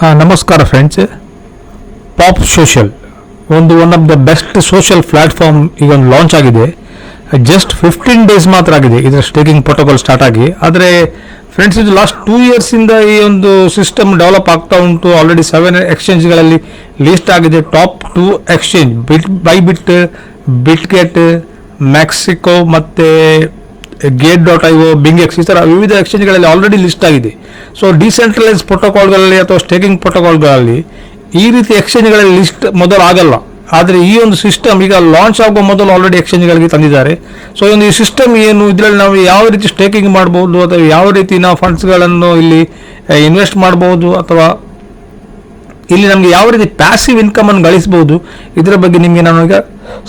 ನಮಸ್ಕಾರ friends pop social ಒಂದು one of the best social platform ಈಗ ಒಂದು ಲಾಂಚ್ ಆಗಿದೆ. ಜಸ್ಟ್ ಫಿಫ್ಟೀನ್ ಡೇಸ್ ಮಾತ್ರ ಆಗಿದೆ. ಇದರ ಸ್ಟೇಕಿಂಗ್ ಪ್ರೋಟೋಕಾಲ್ ಸ್ಟಾರ್ಟ್ ಆಗಿ. ಆದರೆ ಫ್ರೆಂಡ್ಸ್ ಇದು ಲಾಸ್ಟ್ ಟೂ ಇಯರ್ಸಿಂದ ಈ ಒಂದು ಸಿಸ್ಟಮ್ ಡೆವಲಪ್ ಆಗ್ತಾ ಉಂಟು. ಆಲ್ರೆಡಿ ಸೆವೆನ್ ಎಕ್ಸ್ಚೇಂಜ್ಗಳಲ್ಲಿ ಲಿಸ್ಟ್ ಆಗಿದೆ. Top two exchange bit by bit Bitget Mexico ಮತ್ತು gate dot io Bing X ಈ ಥರ ವಿವಿಧ ಎಕ್ಸ್ಚೇಂಜ್ಗಳಲ್ಲಿ ಆಲ್ರೆಡಿ ಲಿಸ್ಟ್ ಆಗಿದೆ. ಸೊ ಡಿಸೆಂಟ್ರಲೈಸ್ ಪ್ರೋಟೋಕಾಲ್ಗಳಲ್ಲಿ ಅಥವಾ ಸ್ಟೇಕಿಂಗ್ ಪ್ರೋಟೋಕಾಲ್ಗಳಲ್ಲಿ ಈ ರೀತಿ ಎಕ್ಸ್ಚೇಂಜ್ಗಳಲ್ಲಿ ಲಿಸ್ಟ್ ಮೊದಲು ಆಗಲ್ಲ. ಆದರೆ ಈ ಒಂದು ಸಿಸ್ಟಮ್ ಈಗ ಲಾಂಚ್ ಆಗುವ ಮೊದಲು ಆಲ್ರೆಡಿ ಎಕ್ಸ್ಚೇಂಜ್ಗಳಿಗೆ ತಂದಿದ್ದಾರೆ. ಸೊ ಒಂದು ಈ ಸಿಸ್ಟಮ್ ಏನು? ಇದರಲ್ಲಿ ನಾವು ಯಾವ ರೀತಿ ಸ್ಟೇಕಿಂಗ್ ಮಾಡ್ಬೋದು? ಅಥವಾ ಯಾವ ರೀತಿ ನಾವು ಫಂಡ್ಸ್ಗಳನ್ನು ಇಲ್ಲಿ ಇನ್ವೆಸ್ಟ್ ಮಾಡ್ಬೋದು? ಅಥವಾ ಇಲ್ಲಿ ನಮಗೆ ಯಾವ ರೀತಿ ಪ್ಯಾಸಿವ್ ಇನ್ಕಮ್ ಅನ್ನು ಗಳಿಸಬಹುದು ಇದರ ಬಗ್ಗೆ ನಿಮಗೆ ನಾನು ಈಗ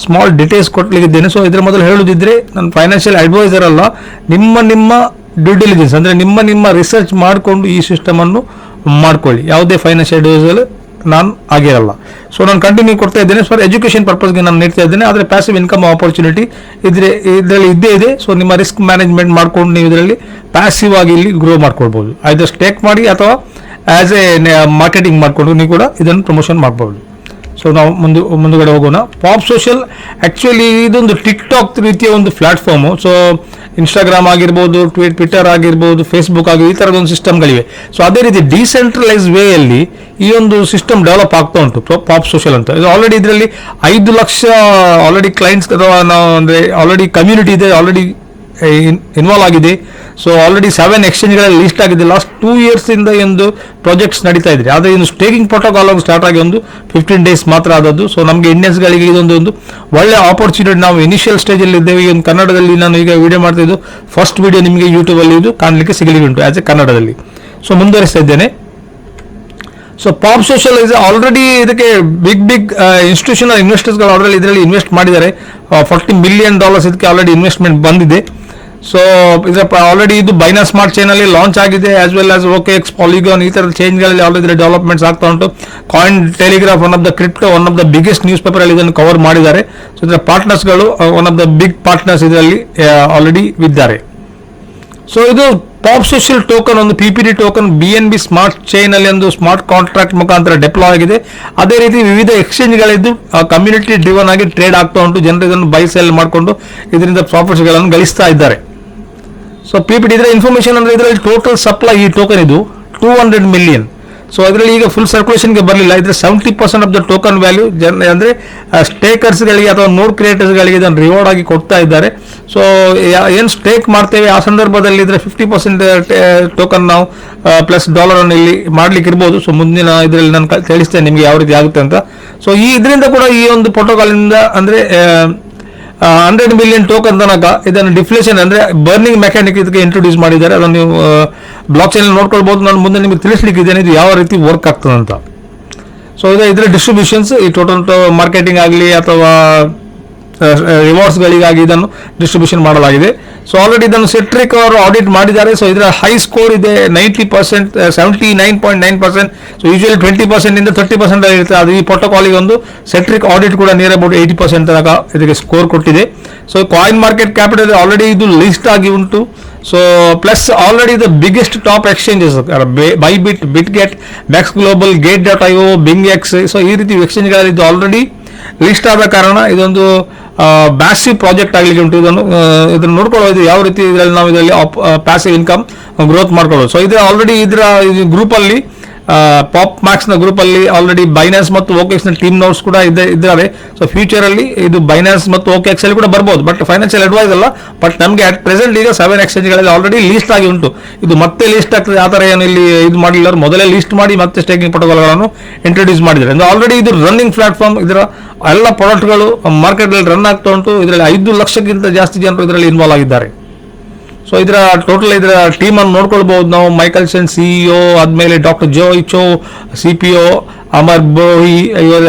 ಸ್ಮಾಲ್ ಡೀಟೇಲ್ಸ್ ಕೊಡ್ಲಿಕ್ಕಿದ್ದೇನೆ ಸೊ ಇದರ ಮೊದಲು ಹೇಳುದಿದ್ರೆ, ನಾನು ಫೈನಾನ್ಷಿಯಲ್ ಅಡ್ವೈಸರ್ ಅಲ್ಲ. ನಿಮ್ಮ ನಿಮ್ಮ ಡ್ಯೂ ಡಿಲಿಜೆನ್ಸ್ ಅಂದರೆ ನಿಮ್ಮ ನಿಮ್ಮ ರಿಸರ್ಚ್ ಮಾಡಿಕೊಂಡು ಈ ಸಿಸ್ಟಮನ್ನು ಮಾಡ್ಕೊಳ್ಳಿ. ಯಾವುದೇ ಫೈನಾನ್ಷಿಯಲ್ ಅಡ್ವೈಸರ್ ನಾನು ಆಗಿರಲ್ಲ. ಸೊ ನಾನು ಕಂಟಿನ್ಯೂ ಕೊಡ್ತಾ ಇದ್ದೇನೆ. ಫಾರ್ ಎಜುಕೇಷನ್ ಪರ್ಪಸ್ಗೆ ನಾನು ನೀಡ್ತಾ ಇದ್ದೇನೆ. ಆದರೆ ಪ್ಯಾಸಿವ್ ಇನ್ಕಮ್ ಆಪರ್ಚುನಿಟಿ ಇದ್ರೆ, ಇದರಲ್ಲಿ ಇದ್ದೇ ಇದೆ. ಸೊ ನಿಮ್ಮ ರಿಸ್ಕ್ ಮ್ಯಾನೇಜ್ಮೆಂಟ್ ಮಾಡ್ಕೊಂಡು ನೀವು ಇದರಲ್ಲಿ ಪ್ಯಾಸಿವ್ ಆಗಿ ಇಲ್ಲಿ ಗ್ರೋ ಮಾಡ್ಕೊಳ್ಬೋದು. ಐದರ್ ಸ್ಟೇಕ್ ಮಾಡಿ ಅಥವಾ ಆಸ್ ಎ ಮಾರ್ಕೆಟಿಂಗ್ ಮಾಡಿಕೊಂಡು ನೀವು ಕೂಡ ಇದನ್ನು ಪ್ರಮೋಷನ್ ಮಾಡ್ಬೋದು. ಸೊ ನಾವು ಮುಂದೆ, ಮುಂದುಗಡೆ ಹೋಗೋಣ. ಪಾಪ್ ಸೋಷಿಯಲ್ ಆ್ಯಕ್ಚುಲಿ ಇದೊಂದು ಟಿಕ್ ಟಾಕ್ ರೀತಿಯ ಒಂದು ಪ್ಲಾಟ್ಫಾರ್ಮು ಸೊ ಇನ್ಸ್ಟಾಗ್ರಾಮ್ ಆಗಿರ್ಬೋದು ಟ್ವಿಟ್ ಟ್ವಿಟರ್ ಆಗಿರ್ಬೋದು ಫೇಸ್ಬುಕ್ ಆಗಿ ಈ ಥರದ ಒಂದು ಸಿಸ್ಟಮ್ಗಳಿವೆ ಸೊ ಅದೇ ರೀತಿ ಡಿಸೆಂಟ್ರಲೈಸ್ ವೇಯಲ್ಲಿ ಈ ಒಂದು ಸಿಸ್ಟಮ್ ಡೆವಲಪ್ ಆಗ್ತಾ ಉಂಟು. ಪಾಪ್ ಸೋಷಿಯಲ್ ಅಂತ. ಇದು ಆಲ್ರೆಡಿ ಇದರಲ್ಲಿ ಐದು ಲಕ್ಷ ಆಲ್ರೆಡಿ ಕ್ಲೈಂಟ್ಸ್ ಅಥವಾ ನಾವು ಅಂದರೆ ಆಲ್ರೆಡಿ ಕಮ್ಯುನಿಟಿ ಇದೆ ಆಲ್ರೆಡಿ ಇನ್ವಾಲ್ವ್ ಆಗಿದೆ. ಸೊ ಆಲ್ರೆಡಿ ಸೆವೆನ್ ಎಕ್ಸ್ಚೇಂಜ್ಗಳಲ್ಲಿ ಲಿಸ್ಟ್ ಆಗಿದೆ. ಲಾಸ್ಟ್ ಟೂ ಇಯರ್ಸಿಂದ ಒಂದು ಪ್ರಾಜೆಕ್ಟ್ಸ್ ನಡೀತಾ ಇದ್ರಿ. ಆದರೆ ಇನ್ನು ಸ್ಟೇಕಿಂಗ್ ಪ್ರೋಟೋಕಾಲ್ ಸ್ಟಾರ್ಟ್ ಆಗಿ ಒಂದು ಫಿಫ್ಟೀನ್ ಡೇಸ್ ಮಾತ್ರ ಆದದ್ದು. ಸೊ ನಮಗೆ ಇಂಡಿಯನ್ಸ್ಗಳಿಗೆ ಇದೊಂದು ಒಂದು ಒಳ್ಳೆ ಆಪರ್ಚುನಿಟಿ ನಾವು ಇನಿಷಿಯಲ್ ಸ್ಟೇಜಲ್ಲಿ ಇದ್ದೇವೆ. ಒಂದು ಕನ್ನಡದಲ್ಲಿ ನಾನು ಈಗ ವಿಡಿಯೋ ಮಾಡ್ತಾ ಇದ್ದು ಫಸ್ಟ್ ವಿಡಿಯೋ ನಿಮಗೆ ಯೂಟ್ಯೂಬಲ್ಲಿ ಇದು ಕಾಣಲಿಕ್ಕೆ ಸಿಗಲಿಕ್ಕೆ ಉಂಟು ಆ್ಯಸ್ ಎ ಕನ್ನಡದಲ್ಲಿ. ಸೊ ಮುಂದುವರಿಸ್ತಾ ಇದ್ದೇನೆ. So pop social is already ಇದಕ್ಕೆ ಬಿಗ್ ಬಿಗ್ ಇನ್ಸ್ಟಿಟ್ಯೂಷನಲ್ ಇನ್ವೆಸ್ಟರ್ಸ್ಗಳು ಆಲ್ರೆಡಿ ಇದರಲ್ಲಿ ಇನ್ವೆಸ್ಟ್ ಮಾಡಿದ್ದಾರೆ. ಫಾರ್ಟಿ ಮಿಲಿಯನ್ ಡಾಲರ್ಸ್ ಇದಕ್ಕೆ ಆಲ್ರೆಡಿ ಇನ್ವೆಸ್ಟ್ಮೆಂಟ್ ಬಂದಿದೆ. ಸೊ ಇದರ ಆಲ್ರೆಡಿ ಇದು ಬೈನಾ ಸ್ಮಾರ್ಟ್ ಚೈನ್ ಅಲ್ಲಿ ಲಾಂಚ್ ಆಗಿದೆ as well as OK X Polygon ಈ ಥರದ ಚೇಂಜ್ಗಳಲ್ಲಿ ಆಲ್ರೆಡಿ ಡೆವಲಪ್ಮೆಂಟ್ಸ್ ಆಗ್ತಾ ಉಂಟು. Coin telegraph one of the crypto one of the biggest newspaper ಅಲ್ಲಿ ಇದನ್ನು ಕವರ್ ಮಾಡಿದ್ದಾರೆ. ಸೊ ಇದರ ಪಾರ್ಟ್ನರ್ಸ್ಗಳು one of the big partners ಇದರಲ್ಲಿ ಆಲ್ರೆಡಿ ಇದ್ದಾರೆ. ಸೊ ಇದು ಪಾಪ್ ಸೋಷಿಯಲ್ ಟೋಕನ್ ಒಂದು P P D token B N B smart chain ಅಲ್ಲಿ ಒಂದು ಸ್ಮಾರ್ಟ್ ಕಾಂಟ್ರಾಕ್ಟ್ ಮುಖಾಂತರ ಡೆಪ್ಲೋ ಆಗಿದೆ. ಅದೇ ರೀತಿ ವಿವಿಧ ಎಕ್ಸ್ಚೇಂಜ್ಗಳಿದ್ದು ಕಮ್ಯುನಿಟಿ ಡ್ರಿವನ್ ಆಗಿ ಟ್ರೇಡ್ ಆಗ್ತಾ ಉಂಟು. ಜನರು ಇದನ್ನು ಬೈ ಸೆಲ್ ಮಾಡಿಕೊಂಡು ಇದರಿಂದ ಪ್ರಾಫಿಟ್ಸ್ಗಳನ್ನು ಗಳಿಸ್ತಾ ಇದ್ದಾರೆ. ಸೊ ಪಿ ಪಿ ಟಿ ಇದರ ಇನ್ಫಾರ್ಮೇಷನ್ ಅಂದ್ರೆ ಇದರಲ್ಲಿ ಟೋಟಲ್ ಸಪ್ಲೈ ಈ ಟೋಕನ್ ಇದು ಟೂ ಹಂಡ್ರೆಡ್ ಮಿಲಿಯನ್ ಸೊ ಅದರಲ್ಲಿ ಈಗ ಫುಲ್ ಸರ್ಕ್ಯುಲೇಷನ್ಗೆ ಬರಲಿಲ್ಲ. ಇದ್ರೆ seventy percent of the token value ಜನ ಅಂದರೆ ಸ್ಟೇಕರ್ಸ್ಗಳಿಗೆ ಅಥವಾ ನೋಡ್ ಕ್ರಿಯೇಟರ್ಸ್ಗಳಿಗೆ ಇದನ್ನು ರಿವಾರ್ಡ್ ಆಗಿ ಕೊಡ್ತಾ ಇದ್ದಾರೆ. ಸೊ ಏನು ಸ್ಟೇಕ್ ಮಾಡ್ತೇವೆ? ಆ ಸಂದರ್ಭದಲ್ಲಿ ಇದ್ರೆ ಫಿಫ್ಟಿ ಪರ್ಸೆಂಟ್ ಟೋಕನ್ ನಾವು ಪ್ಲಸ್ ಡಾಲರ್ ಅನ್ನು ಇಲ್ಲಿ ಮಾಡ್ಲಿಕ್ಕೆ ಇರ್ಬೋದು. ಸೊ ಮುಂದಿನ ಇದರಲ್ಲಿ ನಾನು ತಿಳಿಸ್ತೇನೆ ನಿಮಗೆ ಯಾವ ರೀತಿ ಆಗುತ್ತೆ ಅಂತ. ಸೊ ಈ ಇದರಿಂದ ಕೂಡ ಈ ಒಂದು ಪ್ರೋಟೋಕಾಲಿಂದ ಅಂದರೆ ಹಂಡ್ರೆಡ್ ಮಿಲಿಯನ್ ಟೋಕನ್ ತನಕ ಇದನ್ನು ಡಿಫ್ಲೇಷನ್ ಅಂದ್ರೆ ಬರ್ನಿಂಗ್ ಮೆಕ್ಯಾನಿಕ್ ಇದಕ್ಕೆ ಇಂಟ್ರೊಡ್ಯೂಸ್ ಮಾಡಿದ್ದಾರೆ. ಅದನ್ನು ನೀವು ಬ್ಲಾಕ್ ಚೈನ್ ನೋಡ್ಕೊಳ್ಬಹುದು ನಾನು ಮುಂದೆ ನಿಮಗೆ ತಿಳಿಸ್ಲಿಕ್ಕಿದ್ದೇನೆ, ಇದು ಯಾವ ರೀತಿ ವರ್ಕ್ ಆಗ್ತದೆ ಅಂತ ಸೊ ಇದು ಇದರ ಡಿಸ್ಟ್ರಿಬ್ಯೂಷನ್ಸ್ ಈ ಟೋಟಲ್ ಮಾರ್ಕೆಟಿಂಗ್ ಆಗಲಿ ಅಥವಾ ರಿವಾರ್ಡ್ಸ್ಗಳಿಗಾಗಿ ಇದನ್ನು ಡಿಸ್ಟ್ರಿಬ್ಯೂಷನ್ ಮಾಡಲಾಗಿದೆ. ಸೊ ಆಲ್ರೆಡಿ ಇದನ್ನು ಸೆಟ್ರಿಕ್ ಅವರು ಆಡಿಟ್ ಮಾಡಿದ್ದಾರೆ. ಸೊ ಇದರ ಹೈ ಸ್ಕೋರ್ ಇದೆ ninety percent seventy nine point nine percent so usually twenty percent ಇಂದ ತರ್ಟಿ ಪರ್ಸೆಂಟ್ ಆಗಿರುತ್ತೆ ಅದು ಈ ಪ್ರೋಟೋಕಾಲಿಗೆ ಒಂದು ಸೆಟ್ರಿಕ್ ಆಡಿಟ್ ಕೂಡ ನಿಯರ್ ಅಬೌಟ್ ಏಯ್ಟಿ ಪರ್ಸೆಂಟ್ ತನಕ ಇದಕ್ಕೆ ಸ್ಕೋರ್ ಕೊಟ್ಟಿದೆ. So coin market capital already ಇದು ಲಿಸ್ಟ್ ಆಗಿ ಉಂಟು. So plus already the biggest top exchanges by bit bit get max global gate dot I bing X so ಈ ರೀತಿ ಎಕ್ಸ್ಚೇಂಜ್ಗಳಲ್ಲಿ ಇದು ಆಲ್ರೆಡಿ ಲಿಸ್ಟ್ ಆದ ಕಾರಣ ಇದೊಂದು ಬ್ಯಾಸಿವ್ ಪ್ರಾಜೆಕ್ಟ್ ಆಗಲಿಕ್ಕೆ ಉಂಟು. ಇದನ್ನು ಇದನ್ನು ನೋಡ್ಕೊಳ್ಳೋದು ಯಾವ ರೀತಿ ಇದರಲ್ಲಿ ನಾವು ಇದರಲ್ಲಿ ಪ್ಯಾಸಿವ್ ಇನ್ಕಮ್ ಗ್ರೋತ್ ಮಾಡ್ಕೊಳ್ಳೋದು. ಸೊ ಇದು ಆಲ್ರೆಡಿ ಇದರ ಗ್ರೂಪಲ್ಲಿ ಪಾಪ್ ಗ್ರೂಪ್ ಗ್ರೂಪಲ್ಲಿ ಆಲ್ರೆಡಿ ಬೈನಾನ್ಸ್ ಮತ್ತು ಓಕೆಕ್ಸ್ನ ಟೀಮ್ ನೋಟ್ಸ್ ಕೂಡ ಇದೆ ಇದ್ದಾರೆ ಸೊ ಫ್ಯೂಚರಲ್ಲಿ ಇದು ಬೈನಾನ್ಸ್ ಮತ್ತು ಓಕೆಕ್ಸ್ ಅಲ್ಲಿ ಕೂಡ ಬರ್ಬೋದು. ಬಟ್ ಫೈನಾನ್ಷಿಯಲ್ ಅಡ್ವೈಸ್ ಅಲ್ಲ. ಬಟ್ ನಮಗೆ ಅಟ್ ಪ್ರೆಸೆಂಟ್ ಈಗ ಸೆವೆನ್ ಎಕ್ಸ್ಚೇಂಜ್ಗಳಲ್ಲಿ ಆಲ್ರೆಡಿ ಲೀಸ್ಟ್ ಆಗಿ ಉಂಟು. ಇದು ಮತ್ತೆ ಲೀಸ್ಟ್ ಆಗ್ತದೆ. ಆ ಥರ ಏನು ಇಲ್ಲಿ ಇದು ಮಾಡಿಲ್ಲ ಅವ್ರು. ಮೊದಲೇ ಲೀಸ್ಟ್ ಮಾಡಿ ಮತ್ತೆ ಸ್ಟೇಕಿಂಗ್ ಪ್ರೋಟೋಕಾಲ್ಗಳನ್ನು ಇಂಟ್ರೊಡ್ಯೂಸ್ ಮಾಡಿದ್ದಾರೆ. ಆಲ್ರೆಡಿ ಇದು ರನ್ನಿಂಗ್ ಪ್ಲಾಟ್ಫಾರ್ಮ್ ಇದರ ಎಲ್ಲ ಪ್ರಾಡಕ್ಟ್ಗಳು ಮಾರ್ಕೆಟಲ್ಲಿ ರನ್ ಆಗ್ತಾ ಉಂಟು. ಇದರಲ್ಲಿ ಐದು ಲಕ್ಷಕ್ಕಿಂತ ಜಾಸ್ತಿ ಜನರು ಇದರಲ್ಲಿ ಇನ್ವಾಲ್ವ್ ಆಗಿದ್ದಾರೆ. ಸೊ ಇದರ ಟೋಟಲ್ ಇದರ ಟೀಮ್ ಅನ್ನು ನೋಡ್ಕೊಳ್ಬಹುದು ನಾವು. ಮೈಕಲ್ ಸೆನ್ ಸಿಇಒ ಆದ್ಮೇಲೆ doctor Joe ಇಚೋ C P O Amar Bohi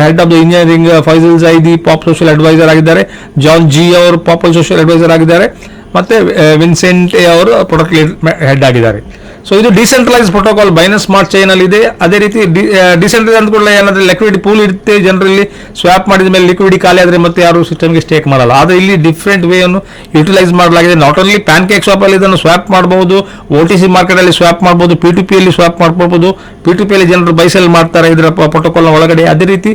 head of the engineering Faisal Zaidi pop social adviser ಆಗಿದ್ದಾರೆ. ಜಾನ್ ಜಿ ಅವರು ಪಾಪ್ ಸೋಷಿಯಲ್ ಅಡ್ವೈಸರ್ ಆಗಿದ್ದಾರೆ. ಮತ್ತೆ ವಿನ್ಸೆಂಟ್ ಅವರು ಪ್ರಾಡಕ್ಟ್ ಹೆಡ್ ಆಗಿದ್ದಾರೆ. ಸೊ ಇದು decentralise protocol Binance smart chain ಅಲ್ಲಿ ಇದೆ. ಅದೇ ರೀತಿ ಡಿಸೆಂಟ್ರಲೈಸ್ ಕೂಡ ಏನಾದ್ರೆ ಲಿಕ್ವಿಡ್ ಪೂಲ್ ಇರುತ್ತೆ. ಜನರಲ್ಲಿ ಸ್ವಾಪ್ ಮಾಡಿದ ಮೇಲೆ ಲಿಕ್ವಿಡ್ ಖಾಲಿ ಆದರೆ ಮತ್ತೆ ಯಾರು ಸಿಸ್ಟಮ್ಗೆ ಸ್ಟೇಕ್ ಮಾಡಲ್ಲ. ಆದರೆ ಇಲ್ಲಿ ಡಿಫ್ರೆಂಟ್ ವೇ ಅನ್ನು ಯುಟಿಲೈಸ್ ಮಾಡಲಾಗಿದೆ. ನಾಟ್ ಓನ್ಲಿ ಪ್ಯಾನ್ ಕೇಕ್ ಅಲ್ಲಿ ಇದನ್ನು ಸ್ವಾಪ್ ಮಾಡಬಹುದು ಓ ಟಿ ಸಿ ಮಾರ್ಕೆಟ್ ಅಲ್ಲಿ ಸ್ವಾಪ್ ಮಾಡಬಹುದು ಪಿ ಟು ಪಿ ಅಲ್ಲಿ ಸ್ವಾಪ್ ಮಾಡಬಹುದು ಪಿ ಟು ಪಿ ಅಲ್ಲಿ ಜನರು ಬೈಸೆಲ್ ಮಾಡ್ತಾರೆ ಇದರ ಪ್ರೋಟೋಕಾಲ್ ಒಳಗಡೆ. ಅದೇ ರೀತಿ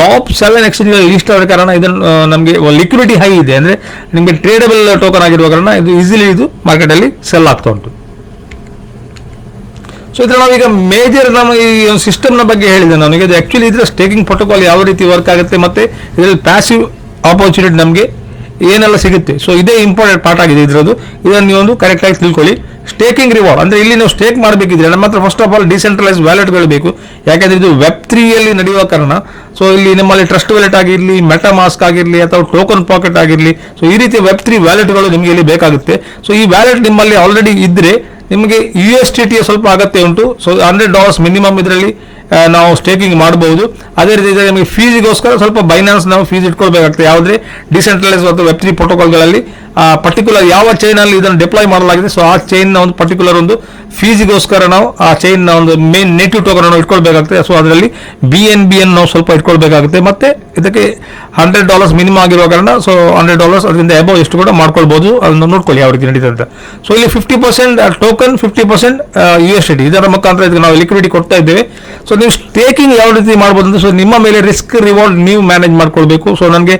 ಟಾಪ್ ಸೆವೆನ್ ಎಕ್ಸ್ಚೇಂಜ್ ಲಿಸ್ಟ್ ಆದ ಕಾರಣ ಇದನ್ನು ನಮಗೆ ಲಿಕ್ವಿಡಿಟಿ ಹೈ ಇದೆ. ಅಂದ್ರೆ ನಿಮಗೆ ಟ್ರೇಡಬಲ್ ಟೋಕನ್ ಆಗಿರುವ ಕಾರಣ ಇದು ಈಸಿಲಿ ಇದು ಮಾರ್ಕೆಟ್ ಅಲ್ಲಿ ಸೆಲ್ ಆಗ್ತಾ ಉಂಟು. ಸೊ ಇದ್ರ ನಾವೀಗ ಮೇಜರ್ ನಮ್ಮ ಈ ಒಂದು ಸಿಸ್ಟಮ್ನ ಬಗ್ಗೆ ಹೇಳಿದೆ ನನಗೆ ಇದು ಆ್ಯಕ್ಚುಲಿ ಇದ್ರೆ ಸ್ಟೇಕಿಂಗ್ ಪ್ರೋಟೋಕಾಲ್ ಯಾವ ರೀತಿ ವರ್ಕ್ ಆಗುತ್ತೆ ಮತ್ತೆ ಇದರಲ್ಲಿ ಪ್ಯಾಸಿವ್ ಆಪರ್ಚುನಿಟಿ ನಮಗೆ ಏನೆಲ್ಲ ಸಿಗುತ್ತೆ? ಸೊ ಇದೇ ಇಂಪಾರ್ಟೆಂಟ್ ಪಾರ್ಟ್ ಆಗಿದೆ ಇದರದ್ದು. ಇದನ್ನು ನೀವೊಂದು ಕರೆಕ್ಟಾಗಿ ತಿಳ್ಕೊಳ್ಳಿ. ಸ್ಟೇಕಿಂಗ್ ರಿವಾರ್ಡ್ ಅಂದ್ರೆ ಇಲ್ಲಿ ನೀವು ಸ್ಟೇಕ್ ಮಾಡಬೇಕಿದ್ರೆ ನಮ್ಮ ಹತ್ರ ಫಸ್ಟ್ ಆಫ್ ಆಲ್ ಡಿಸೆಂಟ್ರಲೈಸ್ ವ್ಯಾಲೆಟ್ಗಳು ಬೇಕು. ಯಾಕಂದ್ರೆ ಇದು ವೆಬ್ ತ್ರೀಯಲ್ಲಿ ನಡೆಯುವ ಕಾರಣ. ಸೊ ಇಲ್ಲಿ ನಿಮ್ಮಲ್ಲಿ ಟ್ರಸ್ಟ್ ವ್ಯಾಲೆಟ್ ಆಗಿರಲಿ ಮೆಟಾ ಮಾಸ್ಕ್ ಆಗಿರಲಿ, ಅಥವಾ ಟೋಕನ್ ಪಾಕೆಟ್ ಆಗಿರಲಿ. ಸೊ ಈ ರೀತಿ ವೆಬ್ ತ್ರೀ ವ್ಯಾಲೆಟ್ಗಳು ನಿಮಗೆ ಇಲ್ಲಿ ಬೇಕಾಗುತ್ತೆ. ಸೊ ಈ ವ್ಯಾಲೆಟ್ ನಿಮ್ಮಲ್ಲಿ ಆಲ್ರೆಡಿ ಇದ್ರೆ ನಿಮಗೆ ಯು ಎಸ್ ಟಿ ಟಿ ಸ್ವಲ್ಪ ಅಗತ್ಯ ಉಂಟು. ಸೊ ಹಂಡ್ರೆಡ್ ಡಾಲರ್ಸ್ ಮಿನಿಮಮ್ ಇದರಲ್ಲಿ ನಾವು ಸ್ಟೇಕಿಂಗ್ ಮಾಡಬಹುದು ಅದೇ ರೀತಿ ನಿಮಗೆ ಫೀಸಿಗೋಸ್ಕರ ಸ್ವಲ್ಪ ಬೈನಾನ್ಸ್ ನಾವು ಫೀಸ್ ಇಟ್ಕೊಳ್ಬೇಕಾಗ್ತದೆ. ಯಾವುದೇ ಡಿಸೆಂಟ್ರಲೈಸ್ ಅಥವಾ ವೆಬ್ ತ್ರೀ ಪ್ರೋಟೋಕಾಲ್ಗಳಲ್ಲಿ ಪರ್ಟಿಕ್ಯುಲರ್ ಯಾವ ಚೈನ್ ಅಲ್ಲಿ ಇದನ್ನು ಡಿಪ್ಲಾಯ್ ಮಾಡಲಾಗಿದೆ ಸೊ ಆ ಚೈನ್ನ ಒಂದು ಪರ್ಟಿಕ್ಯುಲರ್ ಒಂದು ಫೀಸಿಗೋಸ್ಕರ ನಾವು ಆ ಚೈನ್ನ ಒಂದು ಮೇನ್ ನೇಟಿವ್ ಟೋಕನ್ ನಾವು ಇಟ್ಕೊಳ್ಬೇಕಾಗ್ತದೆ. ಸೊ ಅದರಲ್ಲಿ ಬಿ ಎನ್ ಬಿ ಎನ್ ನಾವು ಸ್ವಲ್ಪ ಇಟ್ಕೊಳ್ಬೇಕಾಗುತ್ತೆ. ಮತ್ತೆ ಇದಕ್ಕೆ ಹಂಡ್ರೆಡ್ ಡಾಲರ್ಸ್ ಮಿನಿಮಮ್ ಆಗಿರುವ ಕಾರಣ ಸೊ ಹಂಡ್ರೆಡ್ ಡಾಲರ್ಸ್ ಅದರಿಂದ ಎಬವ್ ಎಷ್ಟು ಕೂಡ ಮಾಡ್ಕೊಳ್ಬಹುದು ಅದನ್ನು ನೋಡ್ಕೊಳ್ಳಿ ಯಾವ ರೀತಿ ನಡೀತದೆ ಅಂತ. ಸೊ ಇಲ್ಲಿ fifty percent token fifty percent U S ಇದರ ಮುಖಾಂತರ ಇದಕ್ಕೆ ನಾವು ಲಿಕ್ವಿಡಿಟಿ ಕೊಡ್ತಾ ಇದ್ದೇವೆ. ಸೊ ನೀವು ಸ್ಟೇಕಿಂಗ್ ಯಾವ ರೀತಿ ಮಾಡ್ಬೋದು ಅಂದ್ರೆ ಸೊ ನಿಮ್ಮ ಮೇಲೆ ರಿಸ್ಕ್ ರಿವಾರ್ಡ್ ನೀವು ಮ್ಯಾನೇಜ್ ಮಾಡ್ಕೊಳ್ಬೇಕು. ಸೊ ನನಗೆ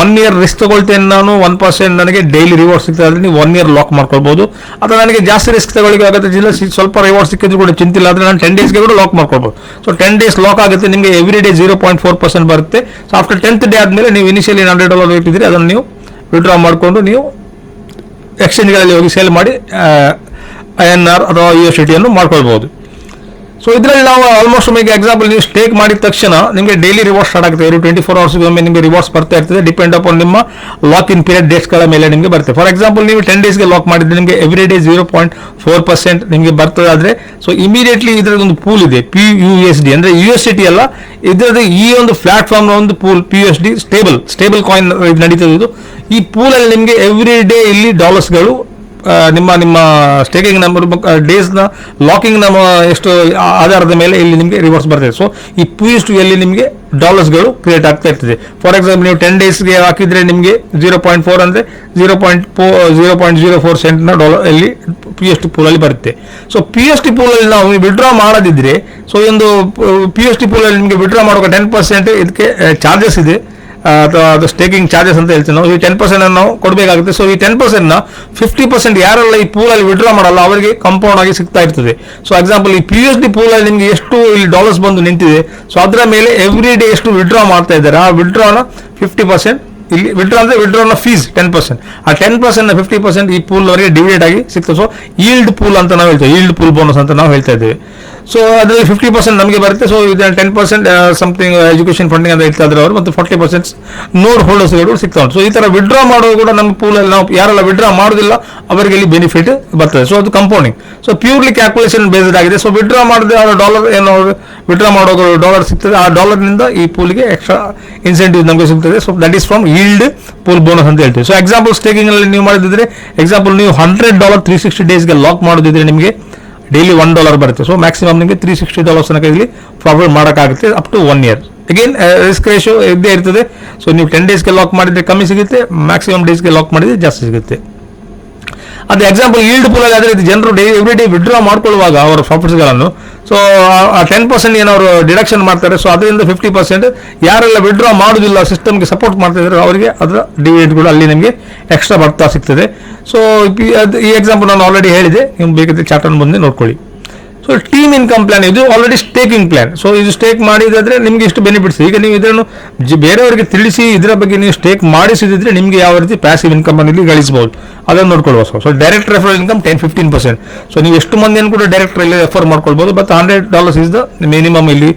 ಒನ್ ಇಯರ್ ರಿಸ್ಕ್ ತಗೊಳ್ತೇನೆ ನಾನು ಒನ್ ಪರ್ಸೆಂಟ್ ನನಗೆ ಡೈಲಿ ರಿವಾರ್ಡ್ ಸಿಗ್ತದೆ, ಆದರೆ ನೀವು ಒನ್ ಇಯರ್ ಲಾಕ್ ಮಾಡ್ಕೊಳ್ಬೋದು. ಅಥವಾ ನನಗೆ ಜಾಸ್ತಿ ರಿಸ್ಕ್ ತಗೊಳ್ಳಿಕ್ಕೆ ಆಗುತ್ತೆ, ಇಲ್ಲ ಸಿ- ಸ್ವಲ್ಪ ರಿವಾರ್ಡ್ ಸಿಕ್ಕಿದ್ರು ಕೂಡ ಚಿಂತಿಲ್ಲ, ಆದರೆ ನಾನು ಟೆನ್ ಡೇಸ್ಗೆ ಕೂಡ ಲಾಕ್ ಮಾಡ್ಕೊಳ್ಬೋದು. ಸೊ ಟೆನ್ ಡೇಸ್ ಲಾಕ್ ಆಗುತ್ತೆ, ನಿಮಗೆ every day zero point four percent ಬರುತ್ತೆ. ಸೊ ಆಫ್ಟರ್ ಟೆಂತ್ ಡೇ ಆದಮೇಲೆ ನೀವು ಇನಿಷಿಯಲಿ ಹಂಡ್ರೆಡ್ ಡಾಲರ್ ಇಟ್ಟಿದ್ರೆ ಅದನ್ನು ನೀವು ವಿಡ್ರಾ ಮಾಡಿಕೊಂಡು ನೀವು ಎಕ್ಸ್ಚೇಂಜ್ಗಳಲ್ಲಿ ಹೋಗಿ ಸೇಲ್ ಮಾಡಿ ಐ ಎನ್ ಆರ್ ಅಥವಾ ಯು ಎಸ್ ಟಿ ಅನ್ನು ಮಾಡ್ಕೊಳ್ಬಹುದು ಸೊ ಇದರಲ್ಲಿ ನಾವು ಆಲ್ಮೋಸ್ಟ್ ನಿಮಗೆ ಎಕ್ಸಾಂಪಲ್ ನೀವು ಸ್ಟೇಕ್ ಮಾಡಿದ ತಕ್ಷಣ ನಿಮಗೆ ಡೈಲಿ ರಿವಾರ್ಡ್ ಸ್ಟಾರ್ಟ್ ಆಗುತ್ತೆ. ಇವರು ಟ್ವೆಂಟಿ ಫೋರ್ ಅವರ್ಸ್ ಒಮ್ಮೆ ನಿಮಗೆ ರಿವಾರ್ಡ್ಸ್ ಬರ್ತಾ ಇರ್ತದೆ. ಡಿಪೆಂಡ್ ಅಪಾನ್ ನಿಮ್ಮ ಲಾಕ್ ಇನ್ ಪೀರಿಯಡ್ ಡೇಟ್ಸ್ಗಳ ಮೇಲೆ ನಿಮಗೆ ಬರುತ್ತೆ. ಫಾರ್ ಎಕ್ಸಾಂಪಲ್ ನೀವು ಟೆನ್ ಡೇಸ್ಗೆ ಲಾಕ್ ಮಾಡಿದ್ರೆ ನಿಮಗೆ every day zero point four percent ನಿಮಗೆ ಬರ್ತದೆ. ಆದರೆ ಸೊ ಇಮಿಡಿಯೇಟ್ಲಿ ಇದರಲ್ಲಿ ಒಂದು ಪೂಲ್ ಇದೆ. ಪಿ ಯು ಎಸ್ ಡಿ ಅಂದರೆ ಯು ಎಸ್ ಟಿ ಅಲ್ಲ, ಇದರದ್ದು ಈ ಒಂದು ಪ್ಲಾಟ್ಫಾರ್ಮ್ ಒಂದು pool P U S D stable stable coin ನಡೀತದೆ ಇದು. ಈ ಪೂಲಲ್ಲಿ ನಿಮಗೆ ಎವ್ರಿ ಡೇ ಇಲ್ಲಿ ಡಾಲರ್ಸ್ಗಳು ನಿಮ್ಮ ನಿಮ್ಮ ಸ್ಟೇಕಿಂಗ್ ನಂಬರ್ ಡೇಸ್ನ ಲಾಕಿಂಗ್ ನಮ್ಮ ಎಷ್ಟು ಆಧಾರದ ಮೇಲೆ ಇಲ್ಲಿ ನಿಮಗೆ ರಿವರ್ಸ್ ಬರ್ತದೆ. ಸೊ ಈ ಪಿ ಎಸ್ ಟು ಎಲ್ಲಿ ನಿಮಗೆ ಡಾಲರ್ಸ್ಗಳು ಕ್ರಿಯೇಟ್ ಆಗ್ತಾ ಇರ್ತದೆ. ಫಾರ್ ಎಕ್ಸಾಂಪಲ್ ನೀವು ಟೆನ್ ಡೇಸ್ಗೆ ಹಾಕಿದರೆ ನಿಮಗೆ ಜೀರೋ ಪಾಯಿಂಟ್ ಫೋರ್ ಅಂದರೆ zero point four zero point zero four ಸೆಂಟ್ನ dollar ಇಲ್ಲಿ ಪಿ ಎಸ್ ಟಿ ಪೂಲಲ್ಲಿ ಬರುತ್ತೆ. ಸೊ ಪಿ ಎಸ್ ಟಿ ಪೂಲಲ್ಲಿ ನಾವು ವಿಡ್ರಾ ಮಾಡೋದಿದ್ರೆ ಸೊ ಒಂದು ಪಿ ಎಸ್ ಟಿ ಪೂಲಲ್ಲಿ ನಿಮಗೆ ವಿಡ್ರಾ ಮಾಡುವಾಗ ಟೆನ್ ಪರ್ಸೆಂಟ್ ಇದಕ್ಕೆ ಚಾರ್ಜಸ್ ಇದೆ. ಅಥವಾ ಅದು ಸ್ಟೇಕಿಂಗ್ ಚಾರ್ಜಸ್ ಅಂತ ಹೇಳ್ತೀವಿ ನಾವು. ಈ ಟೆನ್ ಪರ್ಸೆಂಟ್ ನಾವು ಕೊಡಬೇಕಾಗುತ್ತೆ. ಸೊ ಈ ಟೆನ್ ಪರ್ಸೆಂಟ್ನ ಫಿಫ್ಟಿ ಪರ್ಸೆಂಟ್ ಯಾರೆಲ್ಲ ಈ ಪೂಲಲ್ಲಿ ವಿಡ್ರಾ ಮಾಡಲ್ಲ, ಅವರಿಗೆ ಕಂಪೌಂಡ್ ಆಗಿ ಸಿಗ್ತಾ ಇರ್ತದೆ. ಸೊ ಎಕ್ಸಾಂಪಲ್ ಈ ಪಿ ಎಸ್ ಡಿ ಪೂಲಲ್ಲಿ ನಿಮಗೆ ಎಷ್ಟು ಇಲ್ಲಿ ಡಾಲರ್ಸ್ ಬಂದು ನಿಂತಿದೆ. ಸೊ ಅದರ ಮೇಲೆ ಎವ್ರಿ ಡೇ ಎಷ್ಟು ವಿಡ್ರಾ ಮಾಡ್ತಾ ಇದ್ದಾರೆ? ಆ ವಿಡ್ರಾನ ಫಿಫ್ಟಿ ಪರ್ಸೆಂಟ್ ಇಲ್ಲಿ ವಿಡ್ರಾ ಅಂದ್ರೆ ವಿಡ್ರಾನ ಫೀಸ್ ಟೆನ್ ಪರ್ಸೆಂಟ್ ಆ ಟೆನ್ ಪರ್ಸೆಂಟ್ ಫಿಫ್ಟಿ ಪರ್ಸೆಂಟ್ ಈ ಪೂಲ್ ಅವರಿಗೆ ಡಿವೈಡ್ ಆಗಿ ಸಿಗ್ತದೆ. ಸೊ ಈಲ್ಡ್ ಪೂಲ್ ಅಂತ ನಾವು ಹೇಳ್ತೇವೆ. ಈಲ್ಡ್ ಪೂಲ್ ಬೋನಸ್ ಅಂತ ನಾವು ಹೇಳ್ತಾ ಇದ್ದೇವೆ. ಸೊ ಅದರಲ್ಲಿ ಫಿಫ್ಟಿ ಪರ್ಸೆಂಟ್ ನಮಗೆ ಬರುತ್ತೆ. ಸೊ ಇದು ten percent something education funding ಅಂತ ಇರ್ತಾ ಇದ್ದಾರೆ ಅವರು. ಮತ್ತು ಫಾರ್ಟಿ ಪರ್ಸೆಂಟ್ ನೋಡ್ ಹೋಲ್ಡರ್ಸ್ಗಳು ಸಿಗ್ತಾ ಉಂಟು ಸೊ ಈ ಥರ ವಿಡ್ರಾ ಮಾಡೋದು ಕೂಡ ನಮ್ಮ ಪೂಲಲ್ಲಿ ನಾವು ಯಾರೆಲ್ಲ ವಿಡ್ರಾ ಮಾಡೋದಿಲ್ಲ, ಅವರಿಗೆ ಇಲ್ಲಿ ಬೆನಿಫಿಟ್ ಬರ್ತದೆ. ಸೊ ಅದು compounding so purely calculation based ಆಗಿದೆ. ಸೊ ವಿಡ್ರಾ ಮಾಡಿದ್ರೆ ಅವರ ಡಾಲರ್ ಏನು ವಿಡ್ರಾ ಮಾಡೋ ಡಾಲರ್ ಸಿಗ್ತದೆ. ಆ ಡಾಲರ್ನಿಂದ ಈ ಪೂಲಿಗೆ ಎಕ್ಸ್ಟ್ರಾ ಇನ್ಸೆಂಟಿವ್ ನಮಗೆ ಸಿಗ್ತದೆ. So that is from yield pool bonus ಅಂತ ಹೇಳ್ತೀವಿ. ಸೊ ಎಕ್ಸಾಂಪಲ್ ಸ್ಟೇಕಿಂಗ್ ಅಲ್ಲಿ ನೀವು ಮಾಡಿದ್ರೆ ಎಕ್ಸಾಂಪಲ್ ನೀವು ಹಂಡ್ರೆಡ್ ಡಾಲರ್ ತ್ರೀ ಸಿಕ್ಸ್ಟಿ ಡೇಸ್ಗೆ ಲಾಕ್ ಮಾಡೋದಿದ್ರೆ ನಿಮಗೆ ಡೈಲಿ ಒನ್ ಡಾಲರ್ ಬರುತ್ತೆ. ಸೊ ಮ್ಯಾಕ್ಸಿಮಮ್ ನಿಮಗೆ ತ್ರೀ ಸಿಕ್ಸ್ಟಿ ಡಾಲರ್ಸ್ ತನಕ ಇಲ್ಲಿ ಪ್ರಾಫಿಟ್ ಮಾಡೋಕ್ಕಾಗುತ್ತೆ up to one year again risk ratio ಇದ್ದೇ ಇರ್ತದೆ. ಸೊ ನೀವು ಟೆನ್ ಡೇಸ್ಗೆ ಲಾಕ್ ಮಾಡಿದರೆ ಕಮ್ಮಿ ಸಿಗುತ್ತೆ ಮ್ಯಾಕ್ಸಿಮಮ್ ಡೇಸ್ಗೆ ಲಾಕ್ ಮಾಡಿದರೆ ಜಾಸ್ತಿ ಸಿಗುತ್ತೆ. ಅದು ಎಕ್ಸಾಂಪಲ್ ಈಲ್ಡ್ ಪೂಲಲ್ಲಿ ಅದೇ ರೀತಿ ಜನರು ಡೇ ಎವ್ರಿ ಡೇ ವಿಡ್ರಾ ಮಾಡ್ಕೊಳ್ಳುವಾಗ ಅವರ ಪ್ರಾಫಿಟ್ಸ್ಗಳನ್ನು ಸೊ ಆ ಟೆನ್ ಪರ್ಸೆಂಟ್ ಏನು ಡಿಡಕ್ಷನ್ ಮಾಡ್ತಾರೆ. ಸೊ ಅದರಿಂದ ಫಿಫ್ಟಿ ಪರ್ಸೆಂಟ್ ಯಾರೆಲ್ಲ ವಿಡ್ರಾ ಮಾಡೋದಿಲ್ಲ ಸಿಸ್ಟಮ್ಗೆ ಸಪೋರ್ಟ್ ಮಾಡ್ತಾ ಇದ್ದಾರೆ ಅವರಿಗೆ ಅದರ ಡಿವಿಡೆಂಟ್ ಕೂಡ ಅಲ್ಲಿ ನಿಮಗೆ ಎಕ್ಸ್ಟ್ರಾ ಬರ್ತಾ ಸಿಗ್ತದೆ. ಸೊ ಈ ಎಕ್ಸಾಂಪಲ್ ನಾನು ಆಲ್ರೆಡಿ ಹೇಳಿದೆ. ನೀವು ಬೇಕಿದ್ರೆ ಚಾಟನ್ ಬಂದು ನೋಡ್ಕೊಳ್ಳಿ. ಸೊ ಟೀಮ್ ಇನ್ಕಮ್ ಪ್ಲಾನ್ ಇದು ಆಲ್ರೆಡಿ ಸ್ಟೇಕಿಂಗ್ ಪ್ಲಾನ್ ಸೊ ಇದು ಸ್ಟೇಕ್ ಮಾಡಿದ್ರೆ ನಿಮಗೆ ಇಷ್ಟು ಬೆನಿಫಿಟ್ಸ್ ಈಗ ನೀವು ಇದನ್ನು ಬೇರೆಯವರಿಗೆ ತಿಳಿಸಿ, ಇದರ ಬಗ್ಗೆ ನೀವು ಸ್ಟೇಕ್ ಮಾಡಿಸಿದ್ರೆ ನಿಮಗೆ ಯಾವ ರೀತಿ ಪ್ಯಾಸಿವ್ ಇನ್ಕಮ್ ಅನ್ನೋದು ಗಳಿಸಬಹುದು. ಅದನ್ನು ನೋಡ್ಕೊಳ್ಬೋದು so direct refer income ten fifteen percent so ನೀವು ಎಷ್ಟು ಮಂದಿಯನ್ನು ಕೂಡ ಡೈರೆಕ್ಟ್ ರೆಫರ್ ಮಾಡ್ಕೊಳ್ಬೋದು but hundred dollars is the minimum ಇಲ್ಲಿ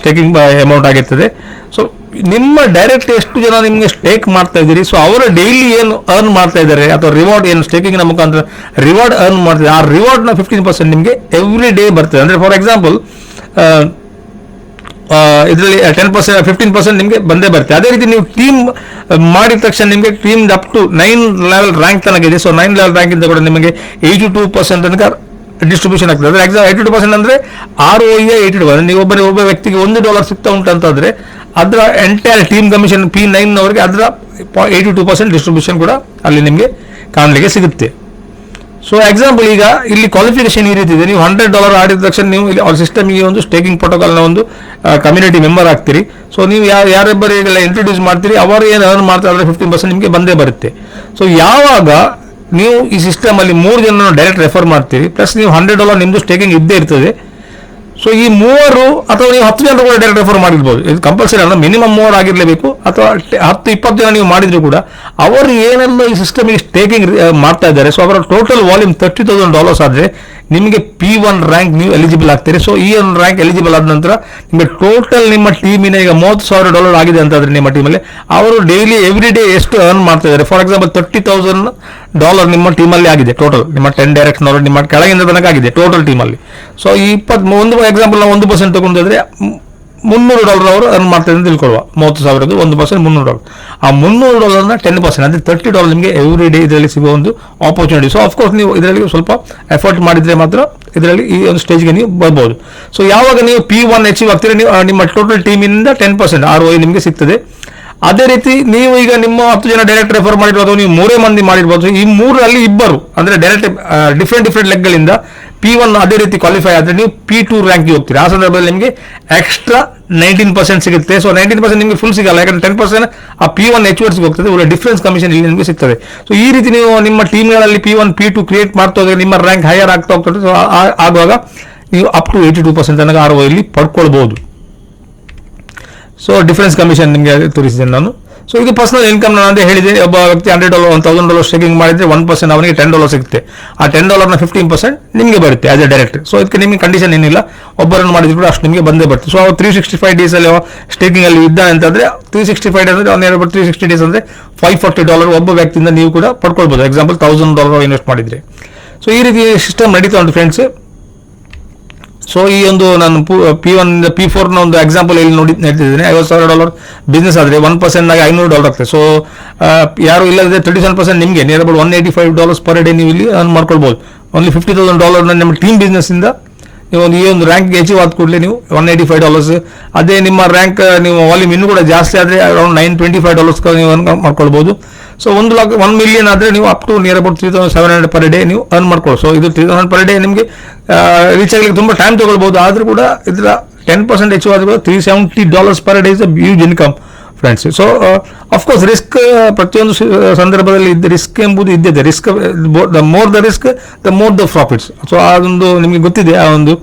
ಸ್ಟೇಕಿಂಗ್ ಅಮೌಂಟ್ ಆಗಿರ್ತದೆ. ಸೊ ನಿಮ್ಮ ಡೈರೆಕ್ಟ್ ಎಷ್ಟು ಜನ ನಿಮಗೆ ಸ್ಟೇಕ್ ಮಾಡ್ತಾ ಇದ್ದೀರಿ? ಸೊ ಅವರು ಡೈಲಿ ಏನು ಅರ್ನ್ ಮಾಡ್ತಾ ಇದ್ದಾರೆ? ಅಥವಾ ರಿವಾರ್ಡ್ ಏನು ಸ್ಟೇಕಿಂಗ್ನ ಮುಖಾಂತರ ರಿವಾರ್ಡ್ ಅರ್ನ್ ಮಾಡ್ತಿದ್ದಾರೆ ಆ ರಿವಾರ್ಡ್ನ ಫಿಫ್ಟೀನ್ ಪರ್ಸೆಂಟ್ ನಿಮಗೆ ಎವ್ರಿ ಡೇ ಬರ್ತದೆ. ಅಂದ್ರೆ ಫಾರ್ ಎಕ್ಸಾಂಪಲ್ ಇದರಲ್ಲಿ ಟೆನ್ ಪರ್ಸೆಂಟ್ ಫಿಫ್ಟೀನ್ ಪರ್ಸೆಂಟ್ ನಿಮಗೆ ಬಂದೇ ಬರುತ್ತೆ ಅದೇ ರೀತಿ ನೀವು ಟೀಮ್ ಮಾಡಿದ ತಕ್ಷಣ ನಿಮಗೆ team up to nine level rank ತನಕ ಇದೆ. ಸೊ ನೈನ್ ಲೆವೆಲ್ ರ್ಯಾಂಕ್ ಇಂದ ಕೂಡ ನಿಮಗೆ ಏಯ್ಟಿ ಟೂ ಪರ್ಸೆಂಟ್ ತನಕ ಡಿಸ್ಟ್ರಿಬ್ಯೂಷನ್ ಆಗ್ತದೆ. ಅಂದ್ರೆ ಎಕ್ಸಾಮ್ ಏಯ್ಟಿ ಟು ಪರ್ಸೆಂಟ್ ಅಂದ್ರೆ ಆರ್ ಒ ಏಯ್ಟಿ ಟು ನೀವು ಒಬ್ಬ ಒಬ್ಬ ವ್ಯಕ್ತಿಗೆ ಒಂದು ಡಾಲರ್ ಸಿಗ್ತಾ ಉಂಟು ಅಂತಂದ್ರೆ ಅದರ entire team commission P nine ಅವರಿಗೆ ಅದರ ಏಯ್ಟಿ ಟು ಪರ್ಸೆಂಟ್ ಡಿಸ್ಟ್ರಿಬ್ಯೂಷನ್ ಕೂಡ ಅಲ್ಲಿ ನಿಮಗೆ ಕಾಣಲಿಕ್ಕೆ ಸಿಗುತ್ತೆ. ಸೊ ಎಕ್ಸಾಂಪಲ್ ಈಗ ಇಲ್ಲಿ ಕ್ವಾಲಿಫಿಕೇಶನ್ ಈ ರೀತಿ ಇದೆ. ನೀವು ಹಂಡ್ರೆಡ್ ಡಾಲರ್ ಆಡಿದ ತಕ್ಷಣ ನೀವು ಇಲ್ಲಿ ಅವ್ರ ಸಿಸ್ಟಮ್ಗೆ ಒಂದು ಸ್ಟೇಕಿಂಗ್ ಪ್ರೋಟೋಕಾಲ್ನ ಒಂದು ಕಮ್ಯುನಿಟಿ ಮೆಂಬರ್ ಆಗ್ತೀರಿ. ಸೊ ನೀವು ಯಾರು ಯಾರೊಬ್ಬರಿಗೆಲ್ಲ ಇಂಟ್ರೊಡ್ಯೂಸ್ ಮಾಡ್ತೀರಿ, ಅವರು ಏನು ಅರ್ನ್ ಮಾಡ್ತಾರೆ ಅಂದರೆ ಫಿಫ್ಟೀನ್ ಪರ್ಸೆಂಟ್ ನಿಮಗೆ ಬಂದೇ ಬರುತ್ತೆ. ಸೊ ಯಾವಾಗ ನೀವು ಈ ಸಿಸ್ಟಮಲ್ಲಿ ಮೂರು ಜನ ಡೈರೆಕ್ಟ್ ರೆಫರ್ ಮಾಡ್ತೀರಿ ಪ್ಲಸ್ ನೀವು ಹಂಡ್ರೆಡ್ ಡಾಲರ್ ನಿಮ್ಮದು ಸ್ಟೇಕಿಂಗ್ ಇದ್ದೇ ಇರ್ತದೆ ಸೊ ಈ ಮೂವರು ಅಥವಾ ನೀವು ಹತ್ತು ಜನ ಕೂಡ ಡೈರೆಕ್ಟ್ ರೆಫರ್ ಮಾಡಿರ್ಬೋದು. ಇದು ಕಂಪಲ್ಸರಿ ಅಲ್ಲ ಮಿನಿಮಮ್ ಮೂವರು ಆಗಿರಲೇಬೇಕು ಅಥವಾ ಹತ್ತು, ಇಪ್ಪತ್ತು ಜನ ನೀವು ಮಾಡಿದ್ರು ಕೂಡ ಅವರು ಏನೆಲ್ಲ ಈ ಸಿಸ್ಟಮಿಗೆ ಸ್ಟೇಕಿಂಗ್ ಮಾಡ್ತಾ ಇದ್ದಾರೆ. ಸೊ ಅವರ total volume thirty thousand dollars ಆದರೆ ನಿಮಗೆ ಪಿ ಒನ್ ರ್ಯಾಂಕ್ ನೀವು ಎಲಿಜಿಬಲ್ ಆಗ್ತೀರಿ. ಸೊ ಈ ಒನ್ ರ್ಯಾಂಕ್ ಎಲಿಜಿಬಲ್ ಆದ ನಂತರ ನಿಮಗೆ ಟೋಟಲ್ ನಿಮ್ಮ ಟೀಮಿನ ಈಗ ಮೂವತ್ತು ಸಾವಿರ ಡಾಲರ್ ಆಗಿದೆ ಅಂತಂದ್ರೆ ನಿಮ್ಮ ಟೀಮಲ್ಲಿ ಅವರು ಡೈಲಿ ಎವ್ರಿ ಡೇ ಎಷ್ಟು ಅರ್ನ್ ಮಾಡ್ತಾ ಇದ್ದಾರೆ? For example thirty thousand dollar ನಿಮ್ಮ ಟೀಮಲ್ಲಿ ಆಗಿದೆ ಟೋಟಲ್ ನಿಮ್ಮ ಟೆನ್ ಡೈರೆಕ್ಷನ್ ನಿಮ್ಮ ಕೆಳಗಿಂದ ತನಕ ಆಗಿದೆ ಟೋಟಲ್ ಟೀಮಲ್ಲಿ ಸೊ ಈ ಇಪ್ಪತ್ ಒಂದು ಎಕ್ಸಾಂಪಲ್ ನಾವು ಒಂದು ಪರ್ಸೆಂಟ್ ತಗೊಂಡಿದ್ರೆ ಮುನ್ನೂರು ಡಾಲರ್ ಅವರು ಅರ್ನ್ ಮಾಡ್ತಾರೆ ಅಂತ ತಿಳ್ಕೊಳ್ಳುವ. ಮೂವತ್ತು ಸಾವಿರದ್ದು ಒಂದು ಪರ್ಸೆಂಟ್ ಮುನ್ನೂರು ಡಾಲರ್ ಆ ಮುನ್ನೂರು ಡಾಲರ್ನ ಟೆನ್ ಪರ್ಸೆಂಟ್ ಅಂದರೆ ತರ್ಟಿ ಡಾಲರ್ ನಿಮಗೆ ಎವ್ರಿ ಡೇ ಇದರಲ್ಲಿ ಸಿಗುವ ಒಂದು ಆಪರ್ಚುನಿಟಿ ಸೊ ಅಫ್ಕೋರ್ಸ್ ನೀವು ಇದರಲ್ಲಿ ಸ್ವಲ್ಪ ಎಫರ್ಟ್ ಮಾಡಿದರೆ ಮಾತ್ರ ಇದರಲ್ಲಿ ಈ ಒಂದು ಸ್ಟೇಜ್ಗೆ ನೀವು ಬರ್ಬೋದು. ಸೊ ಯಾವಾಗ ನೀವು ಪಿ ಒನ್ ಅಚೀವ್ ಆಗ್ತೀರಿ, ನೀವು ನಿಮ್ಮ ಟೋಟಲ್ ಟೀಮಿಂದ ಟೆನ್ ಪರ್ಸೆಂಟ್ ಆರ್ ಒ ನಿಮಗೆ ಸಿಗ್ತದೆ. ಅದೇ ರೀತಿ ನೀವು ಈಗ ನಿಮ್ಮ ಹತ್ತು ಜನ ಡೈರೆಕ್ಟ್ ರೆಫರ್ ಮಾಡಿರ್ಬೋದು ನೀವು ಮೂರೇ ಮಂದಿ ಮಾಡಿರ್ಬೋದು. ಈ ಮೂರಲ್ಲಿ ಇಬ್ಬರು, ಅಂದ್ರೆ ಡೈರೆಕ್ಟ್ ಡಿಫ್ರೆಂಟ್ ಡಿಫ್ರೆಂಟ್ ಲೆಗ್ಗಳಿಂದ ಪಿ ಒನ್ ಅದೇ ರೀತಿ ಕ್ವಾಲಿಫೈ ಆದರೆ ನೀವು ಪಿ ಟು ರ್ಯಾಂಕ್ಗೆ ಹೋಗ್ತೀರಿ. ಆ ಸಂದರ್ಭದಲ್ಲಿ ನಿಮಗೆ ಎಕ್ಸ್ಟ್ರಾ ನೈನ್ಟೀನ್ ಪರ್ಸೆಂಟ್ ಸಿಗುತ್ತೆ. ಸೊ ನೈನ್ಟೀನ್ ಪರ್ಸೆಂಟ್ ನಿಮಗೆ ಫುಲ್ ಸಿಗಲ್ಲ. ಯಾಕಂದ್ರೆ ಟೆನ್ ಪರ್ಸೆಂಟ್ ಆ ಪಿ ಒನ್ ಎಚ್ ವರ್ಸ್ಗೆ ಹೋಗ್ತದೆ. ಒಳ್ಳೆ ಡಿಫ್ರೆನ್ಸ್ ಕಮಿಷನ್ ಇಲ್ಲಿ ನಿಮಗೆ ಸಿಗ್ತದೆ. ಸೊ ಈ ರೀತಿ ನೀವು ನಿಮ್ಮ ಟೀಮ್ಗಳಲ್ಲಿ P one P two create ಮಾಡ್ತಾ ಹೋದ್ರೆ ನಿಮ್ಮ ರ್ಯಾಂಕ್ ಹೈಯರ್ ಆಗ್ತಾ ಹೋಗ್ತದೆ ಸೊ ಆಗುವಾಗ ನೀವು up to eighty two percent ತನಕ ಆರ್ ಇಲ್ಲಿ ಪಡ್ಕೊಳ್ಬಹುದು ಸೊ ಡಿಫ್ರೆನ್ಸ್ ಕಮಿಷನ್ ನಿಮಗೆ ತೋರಿಸಿದ್ದೇನೆ ನಾನು. ಸೊ ಇದು ಪರ್ಸನಲ್ ಇನ್ಕಮ್ ನಾನು ಅದೇ ಹೇಳಿದೆ. ಒಬ್ಬ ವ್ಯಕ್ತಿ hundred dollar one thousand dollar staking ಮಾಡಿದ್ರೆ ಒನ್ ಪರ್ಸೆಂಟ್ ಅವನಿಗೆ ಟೆನ್ ಡಾಲರ್ ಸಿಗುತ್ತೆ. ಆ ಟೆನ್ ಡಾಲರ್ನ ಫಿಫ್ಟೀನ್ ಪರ್ಸೆಂಟ್ ನಿಮಗೆ ಬರುತ್ತೆ ಆಸ್ ಎ ಡೈರೆಕ್ಟ್ ಸೊ ಇದಕ್ಕೆ ನಿಮಗೆ ಕಂಡೀಷನ್ ಏನಿಲ್ಲ. ಒಬ್ಬರನ್ನು ಮಾಡಿದ್ರು ಕೂಡ ಅಷ್ಟು ನಿಮಗೆ ಬಂದೇ ಬರುತ್ತೆ. ಸೊ ಅವ್ರು ತ್ರೀ ಸಿಕ್ಸ್ಟಿ ಫೈವ್ ಡೇಸ್ ಅಲ್ಲಿ ಸ್ಟೇಕಿಂಗ್ ಅಲ್ಲಿ ಇದ್ದ ಅಂತಂದ್ರೆ ತ್ರೀ ಸಿಕ್ಸ್ಟಿ ಫೈವ್ ಡೇಸ್ ಅಂದ್ರೆ ಅವ್ನು ತ್ರೀ ಸಿಕ್ಸ್ಟಿ ಡೇಸ್ ಅಂದ್ರೆ ಫೈವ್ ಫಾರ್ಟಿ ಡಾಲರ್ ಒಬ್ಬ ವ್ಯಕ್ತಿಯಿಂದ ನೀವು ಕೂಡ ಪಡ್ಕೊಳ್ಬೋದು. ಎಕ್ಸಾಂಪಲ್ ತೌಸಂಡ್ ಡಾಲರ್ ಇನ್ವೆಸ್ಟ್ ಮಾಡಿದ್ರೆ. ಸೊ ಈ ರೀತಿ ಸಿಸ್ಟಮ್ ನಡೀತಾ ಉಂಟು ಫ್ರೆಂಡ್ಸ್ ಸೊ ಈ ಒಂದು ನಾನು ಪಿ ಒನ್ ಪಿ ಫೋರ್ನ ಒಂದು ಎಕ್ಸಾಂಪಲ್ ಇಲ್ಲಿ ನೋಡಿ ಹೇಳ್ತಿದ್ದೀನಿ ಐವತ್ತು ಸಾವಿರ ಡಾಲರ್ ಬಿಸ್ನೆಸ್ ಆದರೆ ಒನ್ ಪರ್ಸೆಂಟ್ನಾಗ ಐನೂರು ಡಾಲರ್ ಆಗ್ತದೆ. ಸೊ ಯಾರು ಇಲ್ಲದೆ ತರ್ಟಿ ಸೆವೆನ್ ಪರ್ಸೆಂಟ್ ನಿಮಗೆ. Near about one eighty five dollars per day ನೀವು ಇಲ್ಲಿ ಅರ್ನ್ ಮಾಡ್ಕೊಳ್ಬೋದು. ಓನ್ಲಿ ಫಿಫ್ಟಿ ತೌಸಂಡ್ ಡಾಲರ್ನ ನಿಮ್ಮ ಟೀಮ್ ಬಿಸ್ನೆಸ್ಸಿಂದ ನೀವು ಈ ಒಂದು ರ್ಯಾಂಕ್ಗೆ ಅಚೀವ್ ಆದ ಕೂಡಲೇ ನೀವು. ಒನ್ ಏಯ್ಟಿ ಫೈವ್ ಡಾಲರ್ಸ್ ಅದೇ ನಿಮ್ಮ ರ್ಯಾಂಕ್ ನೀವು ವಾಲ್ಯೂಮ್ ಇನ್ನೂ ಕೂಡ ಜಾಸ್ತಿ ಆದರೆ around nine twenty five dollars ನೀವು ಅರ್ನ್ ಮಾಡ್ಕೊಳ್ಬೋದು. ಸೊ ಒಂದು ಲಾಕ್ ಒನ್ ಮಿಲಿಯನ್ ಆದರೆ ನೀವು up to near about three thousand seven hundred per day ನೀವು ಅರ್ನ್ ಮಾಡ್ಕೊಳ್ಳಿ. ಸೊ ಇದು ತ್ರೀ ತೌಸಂಡ್ ಪರ್ ಡೇ ನಿಮಗೆ ರೀಚ್ ಆಗಲಿಕ್ಕೆ ತುಂಬ ಟೈಮ್ ತಗೊಳ್ಬೋದು. ಆದರೂ ಕೂಡ ಇದರ ಟೆನ್ ಪರ್ಸೆಂಟ್ ಹೆಚ್ಚು ಆದರೂ three seventy dollars per day is a huge income friends so of course risk ಪ್ರತಿಯೊಂದು ಸಂದರ್ಭದಲ್ಲಿ ಇದ್ದ ರಿಸ್ಕ್ ಎಂಬುದು ಇದ್ದಿದೆ. Risk the more the risk the more the profits so ಅದೊಂದು ನಿಮಗೆ ಗೊತ್ತಿದೆ, ಆ ಒಂದು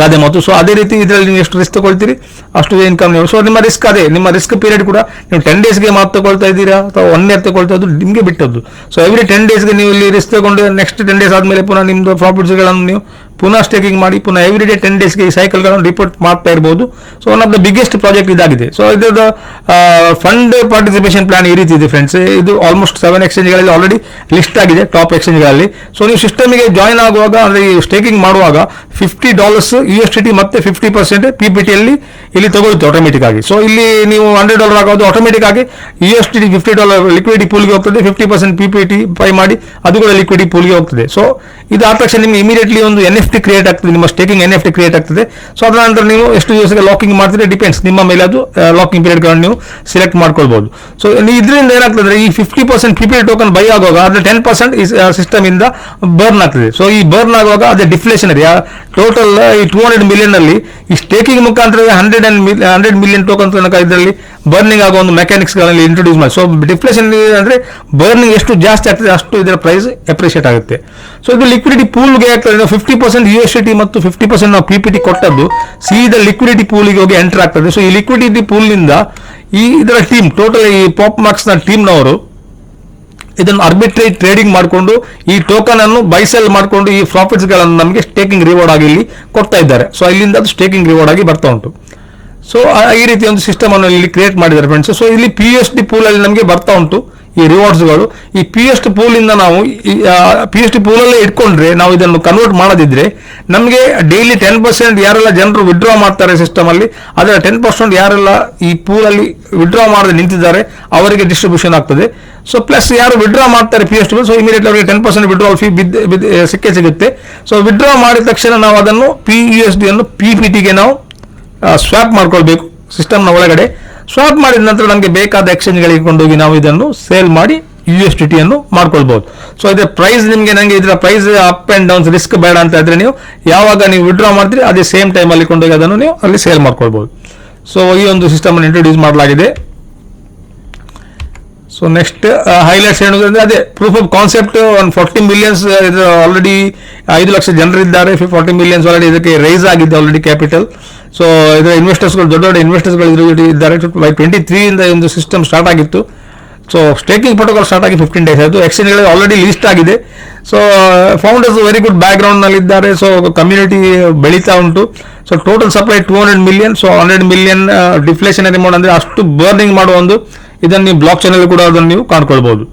ಗಾದೆ ಮಾತು. ಸೊ ಅದೇ ರೀತಿ ಇದರಲ್ಲಿ ನೀವು ಎಷ್ಟು ರಿಸ್ಕ್ ತಗೊಳ್ತೀರಿ, ಅಷ್ಟು ಇನ್ಕಮ್ ನೀವು. ಸೊ ನಿಮ್ಮ ರಿಸ್ಕ್ ಅದೇ. ನಿಮ್ಮ ರಿಸ್ಕ್ ಪೀರಿಯಡ್ ಕೂಡ ನೀವು ಟೆನ್ ಡೇಸ್ಗೆ ಮಾತು ತಗೊಳ್ತಾ ಇದ್ದೀರಾ, ಅಥವಾ ಒನ್ ಇಯರ್ ತಗೊಳ್ತಾ ಇದ್ದು ನಿಮಗೆ ಬಿಟ್ಟದ್ದು. ಸೊ ಎವ್ರಿ ಟೆನ್ ಡೇಸ್ಗೆ ನೀವು ಇಲ್ಲಿ ರಿಸ್ಕ್ ತಗೊಂಡು ನೆಕ್ಸ್ಟ್ ಟೆನ್ ಡೇಸ್ ಆದಮೇಲೆ ಪುನಃ ನಿಮ್ಮದು ಪ್ರಾಫಿಟ್ಸ್ಗಳನ್ನು ನೀವು ಪುನಃ ಸ್ಟೇಕಿಂಗ್ ಮಾಡಿ, ಪುನಃ ಎವ್ರಿ ಡೇ ಟೆನ್ ಡೇಸ್ಗೆ ಈ ಸೈಕಲ್ಗಳನ್ನು ರಿಪೋರ್ಟ್ ಮಾಡ್ತಾ ಇರ್ಬೋದು. So one of the biggest project ಇದಾಗಿದೆ. ಸೊ ಇದರ ಫಂಡ್ ಪಾರ್ಟಿಸಿಪೇಷನ್ ಪ್ಲಾನ್ ಈ ರೀತಿ ಇದೆ ಫ್ರೆಂಡ್ಸ್ ಇದು ಆಲ್ಮೋಸ್ಟ್ ಸೆವೆನ್ ಎಕ್ಸ್ಚೇಂಜ್ಗಳಲ್ಲಿ ಆಲ್ರೆಡಿ ಲಿಸ್ಟ್ ಆಗಿದೆ ಟಾಪ್ ಎಕ್ಸ್ಚೇಂಜ್ಗಳಲ್ಲಿ ಸೊ ನೀವು ಸಿಸ್ಟಮಿಗೆ ಜಾಯಿನ್ ಆಗುವಾಗ, ಅಂದರೆ ಸ್ಟೇಕಿಂಗ್ ಮಾಡುವಾಗ fifty dollars U S T ಮತ್ತೆ ಫಿಫ್ಟಿ ಪರ್ಸೆಂಟ್ ಪಿ ಪಿ ಟಿಯಲ್ಲಿ ಇಲ್ಲಿ ತಗೊಳುತ್ತೆ ಆಟೋಮೆಟಿಕ್ ಆಗಿ. ಸೊ ಇಲ್ಲಿ ನೀವು ಹಂಡ್ರೆಡ್ ಡಾಲರ್ ಆಗೋದು ಆಟೋಮೆಟಿಕ್ ಆಗಿ U S T fifty dollar liquidity ಪೂಲ್ಗೆ ಹೋಗ್ತದೆ fifty percent P P T pi ಮಾಡಿ, ಅದು ಕೂಡ ಲಿಕ್ವಿಡಿಟಿ ಪೂಲ್ಗೆ ಹೋಗ್ತದೆ. ಸೊ ಇದು ಆದ ತಕ್ಷಣ ನಿಮಗೆ ಇಮಿಡಿಯೇಟ್ಲಿ ಒಂದು ಎನ್ ಎಫ್ ಟಿ ಕ್ರಿಯೇಟ್ ಆಗ್ತದೆ, ನಿಮ್ಮ staking N F T create ಆಗ್ತದೆ. ಸೊ ಅದರ ನಂತರ ನೀವು ಎಷ್ಟು ದಿವಸಕ್ಕೆ ಲಾಕಿಂಗ್ ಮಾಡ್ತೀರಿ ಡಿಪೆಂಡ್ಸ್ ನಿಮ್ಮ ಮೇಲೆ ಅದು ಲಾಕಿಂಗ್ ಪೀರಿಯಡ್ಗಳನ್ನು ನೀವು ಸೆಲೆಕ್ಟ್ ಮಾಡ್ಕೊಳ್ಬಹುದು ಸೊ ಇದರಿಂದ ಏನಾಗ್ತದೆ, ಈ fifty percent PP token buy ಆಗುವಾಗ ಅದ್ರ ಟೆನ್ ಪರ್ಸೆಂಟ್ ಸಿಸ್ಟಮ್ ಇಂದ ಬರ್ನ್ ಆಗ್ತದೆ. ಸೊ ಈ ಬರ್ನ್ ಆಗುವಾಗ, ಅದೇ ಡಿಫ್ಲೇಷನರಿ ಟೋಟಲ್ ಈ ಟೂ ಹಂಡ್ರೆಡ್ ಮಿಲಿಯನ್ ಅಲ್ಲಿ ಈ ಸ್ಟೇಕಿಂಗ್ ಮುಖಾಂತರ hundred and hundred million token ತನಕ ಇದರಲ್ಲಿ ಬರ್ನಿಂಗ್ ಆಗೋ ಒಂದು ಮೆಕ್ಯಾನಿಕ್ಸ್ಗಳಲ್ಲಿ ಇಂಟ್ರೊಡ್ಯೂಸ್ ಮಾಡಿ. ಸೊ ಡಿಫ್ಲೇಷನ್ ಅಂದ್ರೆ ಬರ್ನಿಂಗ್ ಎಷ್ಟು ಜಾಸ್ತಿ ಆಗ್ತದೆ ಅಷ್ಟು ಇದರ ಪ್ರೈಸ್ ಅಪ್ರಿಷಿಯೇಟ್ ಆಗುತ್ತೆ. ಸೊ ಇದು ಲಿಕ್ವಿಡಿಟಿ ಪೂಲ್ಗೆ ಆಗ್ತದೆ. Fifty percent U S T ಮತ್ತು ಫಿಫ್ಟಿ ಪರ್ಸೆಂಟ್ ನಾವು ಪಿ ಪಿ ಟಿ ಕೊಟ್ಟದ್ದು ಸೀದಾ ಲಿಕ್ವಿಡಿಟಿ ಪೂಲಿಗೆ ಹೋಗಿ ಎಂಟರ್ ಆಗ್ತದೆ. ಸೊ ಈ ಲಿಕ್ವಿಡಿಟಿ ಪೂಲ್ನಿಂದ ಈ ಇದರ ಟೀಮ್ ಟೋಟಲ್ ಈ ಪಾಪ್ ಮಾರ್ಕ್ಸ್ನ ಟೀಮ್ನವರು ಇದನ್ನು ಆರ್ಬಿಟ್ರೇಜ್ ಟ್ರೇಡಿಂಗ್ ಮಾಡಿಕೊಂಡು ಈ ಟೋಕನ್ ಅನ್ನು ಬೈ ಸೆಲ್ ಮಾಡಿಕೊಂಡು ಈ ಪ್ರಾಫಿಟ್ಸ್ಗಳನ್ನು ನಮಗೆ ಸ್ಟೇಕಿಂಗ್ ರಿವಾರ್ಡ್ ಆಗಿ ಇಲ್ಲಿ ಕೊಡ್ತಾ ಇದ್ದಾರೆ. ಸೊ ಇಲ್ಲಿಂದ ಅದು ಸ್ಟೇಕಿಂಗ್ ರಿವಾರ್ಡ್ ಆಗಿ ಬರ್ತಾ ಉಂಟು. ಸೊ ಈ ರೀತಿ ಒಂದು ಸಿಸ್ಟಮ್ ಅನ್ನು ಇಲ್ಲಿ ಕ್ರಿಯೇಟ್ ಮಾಡಿದ್ದಾರೆ ಫ್ರೆಂಡ್ಸ್ ಸೊ ಇಲ್ಲಿ ಪಿ ಎಸ್ ಡಿ ಪೂಲ್ ಅಲ್ಲಿ ನಮಗೆ ಬರ್ತಾ ಉಂಟು. ಈ ರಿವಾರ್ಡ್ಸ್ಗಳು ಈ ಪಿ ಎಸ್ ಟಿ ಪೂಲಿಂದ ನಾವು ಪಿ ಎಸ್ ಟಿ ಪೂಲಲ್ಲೇ ಇಟ್ಕೊಂಡ್ರೆ ನಾವು ಇದನ್ನು ಕನ್ವರ್ಟ್ ಮಾಡದಿದ್ರೆ ನಮಗೆ ಡೈಲಿ ಟೆನ್ ಪರ್ಸೆಂಟ್ ಯಾರೆಲ್ಲ ಜನರು ವಿಡ್ರಾ ಮಾಡ್ತಾರೆ ಸಿಸ್ಟಮಲ್ಲಿ ಅದರ ಟೆನ್ ಪರ್ಸೆಂಟ್ ಯಾರೆಲ್ಲ ಈ ಪೂಲಲ್ಲಿ ವಿಡ್ರಾ ಮಾಡದೆ ನಿಂತಿದ್ದಾರೆ, ಅವರಿಗೆ ಡಿಸ್ಟ್ರಿಬ್ಯೂಷನ್ ಆಗ್ತದೆ. ಸೊ ಪ್ಲಸ್ ಯಾರು ವಿಡ್ರಾ ಮಾಡ್ತಾರೆ P S T so immediate ಅವರಿಗೆ ಟೆನ್ ಪರ್ಸೆಂಟ್ ವಿಡ್ರಾಲ್ ಫೀ ಬಿದ್ದ ಸಿಕ್ಕೇ ಸಿಗುತ್ತೆ. ಸೊ ವಿಡ್ರಾ ಮಾಡಿದ ತಕ್ಷಣ ನಾವು ಅದನ್ನು ಪಿ ಯು ಎಸ್ ಡಿ ಅನ್ನು ಪಿ ಪಿ ಟಿಗೆ ನಾವು ಸ್ವಾಪ್ ಮಾಡ್ಕೊಳ್ಬೇಕು ಸಿಸ್ಟಮ್ನ ಒಳಗಡೆ. ಸ್ವಾಪ್ ಮಾಡಿದ ನಂತರ ನಮಗೆ ಬೇಕಾದ ಎಕ್ಸ್ಚೇಂಜ್ಗಳಿಗೆ ಕೊಂಡೋಗಿ ನಾವು ಇದನ್ನು ಸೇಲ್ ಮಾಡಿ ಯು ಎಸ್ ಟಿ ಟಿಯನ್ನು ಮಾಡ್ಕೊಳ್ಬಹುದು ಸೊ ಇದರ ಪ್ರೈಸ್ ನಿಮಗೆ ನನಗೆ ಇದರ price up and downs risk ಬೇಡ ಅಂತ ಇದ್ರೆ ನೀವು ಯಾವಾಗ ನೀವು ವಿಡ್ರಾ ಮಾಡ್ತೀರಿ, ಅದೇ ಸೇಮ್ ಟೈಮಲ್ಲಿ ಕೊಂಡೋಗಿ ಅದನ್ನು ನೀವು ಅಲ್ಲಿ ಸೇಲ್ ಮಾಡ್ಕೊಳ್ಬಹುದು ಸೊ ಈ ಒಂದು ಸಿಸ್ಟಮನ್ನು ಇಂಟ್ರೊಡ್ಯೂಸ್ ಮಾಡಲಾಗಿದೆ. ಸೊ ನೆಕ್ಸ್ಟ್ ಹೈಲೈಟ್ಸ್ ಹೇಳೋದಂದ್ರೆ ಅದೇ ಪ್ರೂಫ್ ಆಫ್ ಕಾನ್ಸೆಪ್ಟ್ ಒಂದು ಫೋರ್ಟಿ ಮಿಲಿಯನ್ಸ್ ಇದು ಆಲ್ರೆಡಿ ಐದು ಲಕ್ಷ ಜನರಿದ್ದಾರೆ ಫಾರ್ಟಿ ಮಿಲಿಯನ್ಸ್ ಆಲ್ರೆಡಿ ಇದಕ್ಕೆ ರೈಸ್ ಆಗಿದೆ ಆಲ್ರೆಡಿ ಕ್ಯಾಪಿಟಲ್ ಸೊ ಇದರ ಇನ್ವೆಸ್ಟರ್ಸ್ಗಳು ದೊಡ್ಡ ದೊಡ್ಡ ಇನ್ವೆಸ್ಟರ್ಸ್ಗಳು ಇದ್ರ ಇದ್ದಾರೆ. ಬೈ ಟ್ವೆಂಟಿ ತ್ರೀಯಿಂದ ಒಂದು ಸಿಸ್ಟಮ್ ಸ್ಟಾರ್ಟ್ ಆಗಿತ್ತು. ಸೊ ಸ್ಟೇಕಿಂಗ್ ಪ್ರೋಟೋಕಾಲ್ ಸ್ಟಾರ್ಟ್ ಆಗಿ ಫಿಫ್ಟೀನ್ ಡೇಸ್ ಆಯಿತು. ಎಕ್ಸ್ಚೇಂಜ್ಗಳು ಆಲ್ರೆಡಿ ಲಿಸ್ಟ್ ಆಗಿದೆ. ಸೊ ಫೌಂಡರ್ಸ್ ವೆರಿ ಗುಡ್ ಬ್ಯಾಕ್ಗ್ರೌಂಡ್ನಲ್ಲಿ ಇದ್ದಾರೆ. ಸೊ ಕಮ್ಯುನಿಟಿ ಬೆಳೀತಾ ಉಂಟು. So total supply two hundred million so hundred million deflation amount ಅಂದರೆ ಅಷ್ಟು ಬರ್ನಿಂಗ್ ಮಾಡುವ ಒಂದು ಇದನ್ನು ನೀವು ಬ್ಲಾಕ್ ಚಾನಲ್ ಕೂಡ ಅದನ್ನು ನೀವು ಕಾಣ್ಕೊಳ್ಬಹುದು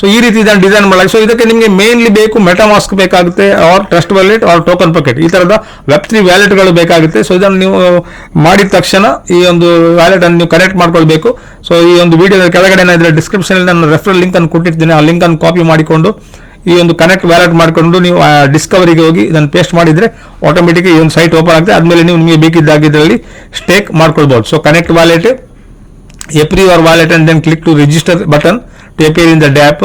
ಸೊ ಈ ರೀತಿ ಇದನ್ನು ಡಿಸೈನ್ ಮಾಡಲಾಗಿ ಸೊ ಇದಕ್ಕೆ ನಿಮಗೆ ಮೇನ್ಲಿ ಬೇಕು ಮೆಟಾಮಾಸ್ಕ್ ಬೇಕಾಗುತ್ತೆ or Trust Wallet or Token Pocket ಈ ಥರದ ವೆಬ್ ತ್ರೀ ವ್ಯಾಲೆಟ್ಗಳು ಬೇಕಾಗುತ್ತೆ. ಸೊ ಇದನ್ನು ನೀವು ಮಾಡಿದ ತಕ್ಷಣ ಈ ಒಂದು ವ್ಯಾಲೆಟ್ ಅನ್ನು ನೀವು ಕನೆಕ್ಟ್ ಮಾಡ್ಕೊಳ್ಬೇಕು. ಸೊ ಈ ಒಂದು ವಿಡಿಯೋದ ಕೆಳಗಡೆ ನಾನು ಡಿಸ್ಕ್ರಿಪ್ಷನಲ್ಲಿ ನಾನು ರೆಫರಲ್ ಲಿಂಕ್ ಅನ್ನು ಕೊಟ್ಟಿರ್ತೀನಿ. ಆ ಲಿಂಕ್ ಅನ್ನು ಕಾಪಿ ಮಾಡಿಕೊಂಡು ಈ ಒಂದು ಕನೆಕ್ಟ್ ವ್ಯಾಲೆಟ್ ಮಾಡಿಕೊಂಡು ನೀವು ಡಿಸ್ಕವರಿಗೆ ಹೋಗಿ ಇದನ್ನು ಪೇಸ್ಟ್ ಮಾಡಿದ್ರೆ ಆಟೋಮೆಟಿಕ್ ಈ ಒಂದು ಸೈಟ್ ಓಪನ್ ಆಗುತ್ತೆ. ಆದ್ಮೇಲೆ ನೀವು ನಿಮಗೆ ಬೇಕಿದ್ದಾಗ ಇದರಲ್ಲಿ ಸ್ಟೇಕ್ ಮಾಡ್ಕೊಳ್ಬಹುದು so connect wallet Apri or wallet and then click to register button to appear in the DAP.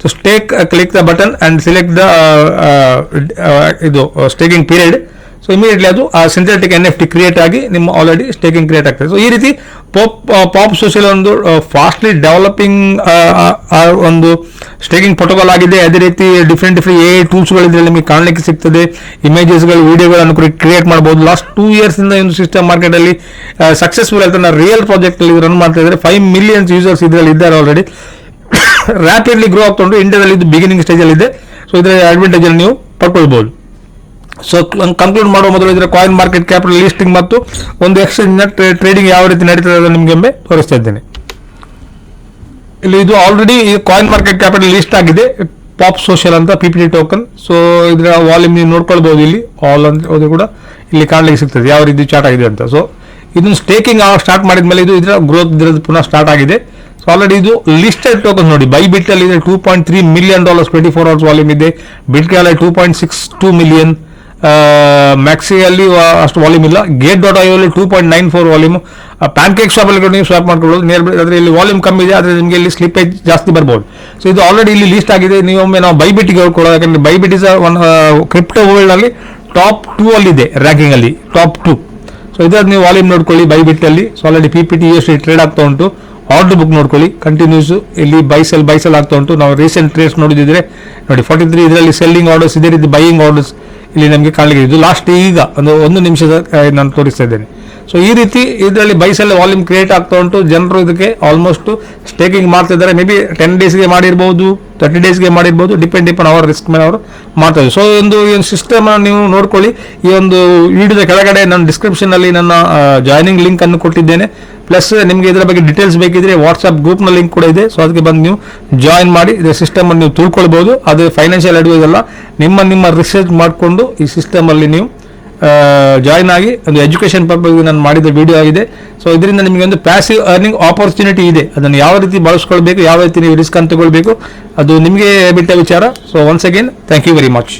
So stake, uh, click the button and select the uh, uh, uh, uh, uh staking period. So immediately ಅದು ಆ synthetic N F T create ಆಗಿ ನಿಮ್ಮ already staking create ಆಗ್ತದೆ. So ಈ ರೀತಿ pop pop social ಒಂದು fastly developing ಒಂದು staking protocol ಆಗಿದೆ. ಅದೇ ರೀತಿ ಡಿಫ್ರೆಂಟ್ ಡಿಫ್ರೆಂಟ್ ಎ ಟೂಲ್ಸ್ಗಳು ಇದರಲ್ಲಿ ನಿಮಗೆ ಕಾಣಲಿಕ್ಕೆ ಸಿಗ್ತದೆ. ಇಮೇಜಸ್ಗಳು ವಿಡಿಯೋಗಳನ್ನು ಕ್ರಿಯೇಟ್ ಮಾಡ್ಬೋದು. ಲಾಸ್ಟ್ ಟೂ ಇಯರ್ಸ್ ಇಂದ ಒಂದು ಸಿಸ್ಟಮ್ ಮಾರ್ಕೆಟಲ್ಲಿ ಸಕ್ಸಸ್ಫುಲ್ ತನ್ನ ರಿಯಲ್ ಪ್ರಾಜೆಕ್ಟ್ ಅಲ್ಲಿ ರನ್ ಮಾಡ್ತಾ ಇದ್ದಾರೆ. ಫೈವ್ ಮಿಲಿಯನ್ಸ್ ಯೂಸರ್ಸ್ ಇದರಲ್ಲಿ ಇದ್ದಾರೆ ಆಲ್ರೆಡಿ ರ್ಯಾಪಿಡ್ಲಿ ಗ್ರೋ ಆಗ್ತೊಂಡು ಇಂಡಿಯಾದಲ್ಲಿ ಇದು ಬಿಗಿನಿಂಗ್ ಸ್ಟೇಜಲ್ಲಿ ಇದೆ. ಸೊ ಇದರ ಅಡ್ವಾಂಟೇಜ್ ನೀವು ಪಡ್ಕೊಳ್ಬಹುದು ಸೊ ಕನ್ಕ್ಲೂಡ್ ಮಾಡುವ ಮೊದಲು ಇದರ ಕಾಯಿನ್ ಮಾರ್ಕೆಟ್ ಕ್ಯಾಪಿಟಲ್ ಲಿಸ್ಟಿಂಗ್ ಮತ್ತು ಒಂದು ಎಕ್ಸ್ಚೇಂಜ್ ಟ್ರೇಡಿಂಗ್ ಯಾವ ರೀತಿ ನಡೀತದೆ ಅದನ್ನು ನಿಮಗೆ ತೋರಿಸ್ತಾ ಇದ್ದೇನೆ. ಇಲ್ಲಿ ಇದು already coin market capital list ಆಗಿದೆ. ಪಾಪ್ ಸೋಷಿಯಲ್ ಅಂತ ಪಿ ಪಿ ಟೋಕನ್ ಸೊ ಇದರ ವಾಲ್ಯೂಮ್ ನೀವು ನೋಡ್ಕೊಳ್ಬೋದು ಇಲ್ಲಿ. ಆಲ್ ಅಂತ ಹೋದ್ರೆ ಕೂಡ ಇಲ್ಲಿ ಕಾಣಲಿಕ್ಕೆ ಸಿಗ್ತದೆ ಯಾವ ರೀತಿ ಚಾರ್ಟ್ ಆಗಿದೆ ಅಂತ. ಸೊ ಇದನ್ನು ಸ್ಟೇಕಿಂಗ್ ಸ್ಟಾರ್ಟ್ ಮಾಡಿದ ಮೇಲೆ ಇದು ಇದರ ಗ್ರೋತ್ ಇದ್ರದ್ದು ಪುನಃ ಸ್ಟಾರ್ಟ್ ಆಗಿದೆ. ಸೊ ಆಲ್ರೆಡಿ ಇದು ಲಿಸ್ಟೆಡ್ ಟೋಕನ್ ನೋಡಿ. ಬೈ ಬಿಟ್ ಅಲ್ಲಿ ಇದೆ two point three million dollars twenty four hours volume ಇದೆ bit two point six two million ಮ್ಯಾಕ್ಸಿಯಲ್ಲಿ ಅಷ್ಟು ವಾಲ್ಯೂಮ್ ಇಲ್ಲ. Gate dot ಐಯಲ್ಲಿ two point nine four volume pancake ಶಾಪಲ್ಲಿ ಅಲ್ಲಿ ನೀವು ಸ್ವಾಪ್ ಮಾಡ್ಕೊಳ್ಳೋದು. ನಿಯರ್ ಆದರೆ ಇಲ್ಲಿ ವಾಲ್ಯೂಮ್ ಕಮ್ಮಿ ಇದೆ, ಆದರೆ ನಿಮಗೆ ಇಲ್ಲಿ ಸ್ಲಿಪೇಜ್ ಜಾಸ್ತಿ ಬರ್ಬೋದು. ಸೊ ಇದು ಆಲ್ರೆಡಿ ಇಲ್ಲಿ ಲೀಸ್ಟ್ ಆಗಿದೆ. ನೀವು ಒಮ್ಮೆ ನಾವು ಬೈಬಿಟ್ಟಿಗೆ ಹೋಗ್ಕೊಳ್ಳೋದು. ಯಾಕಂದ್ರೆ ಬೈಬಿಟ್ ಇಸ್ ಒನ್ ಕ್ರಿಪ್ಟೋ ವರ್ಲ್ಡ್ನಲ್ಲಿ ಟಾಪ್ ಟೂ ಅಲ್ಲಿದೆ ರ್ಯಾಂಕಿಂಗಲ್ಲಿ ಟಾಪ್ ಟೂ ಸೊ ಇದನ್ನ ನೀವು ವಾಲ್ಯೂಮ್ ನೋಡ್ಕೊಳ್ಳಿ ಬೈಬಿಟ್ಟಲ್ಲಿ so already P P T ಎಷ್ಟು ಟ್ರೇಡ್ ಆಗ್ತಾ ಉಂಟು. ಆರ್ಡರ್ ಬುಕ್ ನೋಡ್ಕೊಳ್ಳಿ. ಕಂಟಿನ್ಯೂಸ್ ಇಲ್ಲಿ ಬೈ ಸೆಲ್ ಬೈ ಸೆಲ್ ಆಗ್ತಾ ಉಂಟು. ನಾವು ರೀಸೆಂಟ್ ಟ್ರೇಡ್ಸ್ ನೋಡಿದ್ರೆ ನೋಡಿ ಫಾರ್ಟಿ ತ್ರೀ ಇದರಲ್ಲಿ ಸೆಲ್ಲಿಂಗ್ ಆರ್ಡರ್ಸ್ ಇದೇ ರೀತಿ ಬೈಯಿಂಗ್ ಆರ್ಡರ್ಸ್ ಇಲ್ಲಿ ನಮಗೆ ಕಾಣಲಿಕ್ಕೆ ಇದು ಲಾಸ್ಟ್ ಈಗ ಒಂದು ಒಂದು ನಿಮಿಷದ ನಾನು ತೋರಿಸ್ತಾ ಇದ್ದೇನೆ. ಸೊ ಈ ರೀತಿ ಇದರಲ್ಲಿ ಬೈಸಲ್ಲಿ ವಾಲ್ಯೂಮ್ ಕ್ರಿಯೇಟ್ ಆಗ್ತಾ ಉಂಟು. ಜನರು ಇದಕ್ಕೆ ಆಲ್ಮೋಸ್ಟ್ ಸ್ಟೇಕಿಂಗ್ ಮಾಡ್ತಾ ಇದ್ದಾರೆ. ಮೇ ಬಿ ಟೆನ್ ಡೇಸ್ಗೆ ಮಾಡಿರ್ಬೋದು ತರ್ಟಿ ಡೇಸ್ಗೆ ಮಾಡಿರ್ಬೋದು ಡಿಪೆಂಡ್ ಡಿಪೆಂಡ್ ಅವರ ರಿಸ್ಕ್ ಮೇಲೆ ಅವರು ಮಾಡ್ತಾರೆ ಸೊ ಒಂದು, ಈ ಒಂದು ಸಿಸ್ಟಮ್ ನೀವು ನೋಡ್ಕೊಳ್ಳಿ. ಈ ಒಂದು ವಿಡಿಯೋದ ಕೆಳಗಡೆ ನನ್ನ ಡಿಸ್ಕ್ರಿಪ್ಷನಲ್ಲಿ ನನ್ನ ಜಾಯ್ನಿಂಗ್ ಲಿಂಕ್ ಅನ್ನು ಕೊಟ್ಟಿದ್ದೇನೆ. ಪ್ಲಸ್ ನಿಮಗೆ ಇದರ ಬಗ್ಗೆ ಡೀಟೇಲ್ಸ್ ಬೇಕಿದ್ರೆ ವಾಟ್ಸ್ಆಪ್ ಗ್ರೂಪ್ನ ಲಿಂಕ್ ಕೂಡ ಇದೆ. ಸೊ ಅದಕ್ಕೆ ಬಂದು ನೀವು ಜಾಯಿನ್ ಮಾಡಿ, ಇದರ ಸಿಸ್ಟಮ್ ಅನ್ನು ನೀವು ತಿಳ್ಕೊಳ್ಬಹುದು ಅದು ಫೈನಾನ್ಷಿಯಲ್ ಅಡ್ವೈಸ್ ಅಲ್ಲ. ನಿಮ್ಮ ನಿಮ್ಮ ರಿಸರ್ಚ್ ಮಾಡಿಕೊಂಡು ಈ ಸಿಸ್ಟಮ್ ಅಲ್ಲಿ ನೀವು ಜಾಯಿನ್ ಆಗಿ ಒಂದು ಎಜುಕೇಶನ್ ಪರ್ಪಸ್ ನಾನು ಮಾಡಿದ ವಿಡಿಯೋ ಆಗಿದೆ. ಸೊ ಇದರಿಂದ ನಿಮಗೆ ಒಂದು ಪ್ಯಾಸಿವ್ ಅರ್ನಿಂಗ್ ಆಪರ್ಚುನಿಟಿ ಇದೆ. ಅದನ್ನು ಯಾವ ರೀತಿ ಬಳಸ್ಕೊಳ್ಬೇಕು, ಯಾವ ರೀತಿ ನೀವು ರಿಸ್ಕ್ ಅಂತ ತಗೊಳ್ಬೇಕು, ಅದು ನಿಮಗೆ ಬಿಟ್ಟ ವಿಚಾರ. So once again thank you very much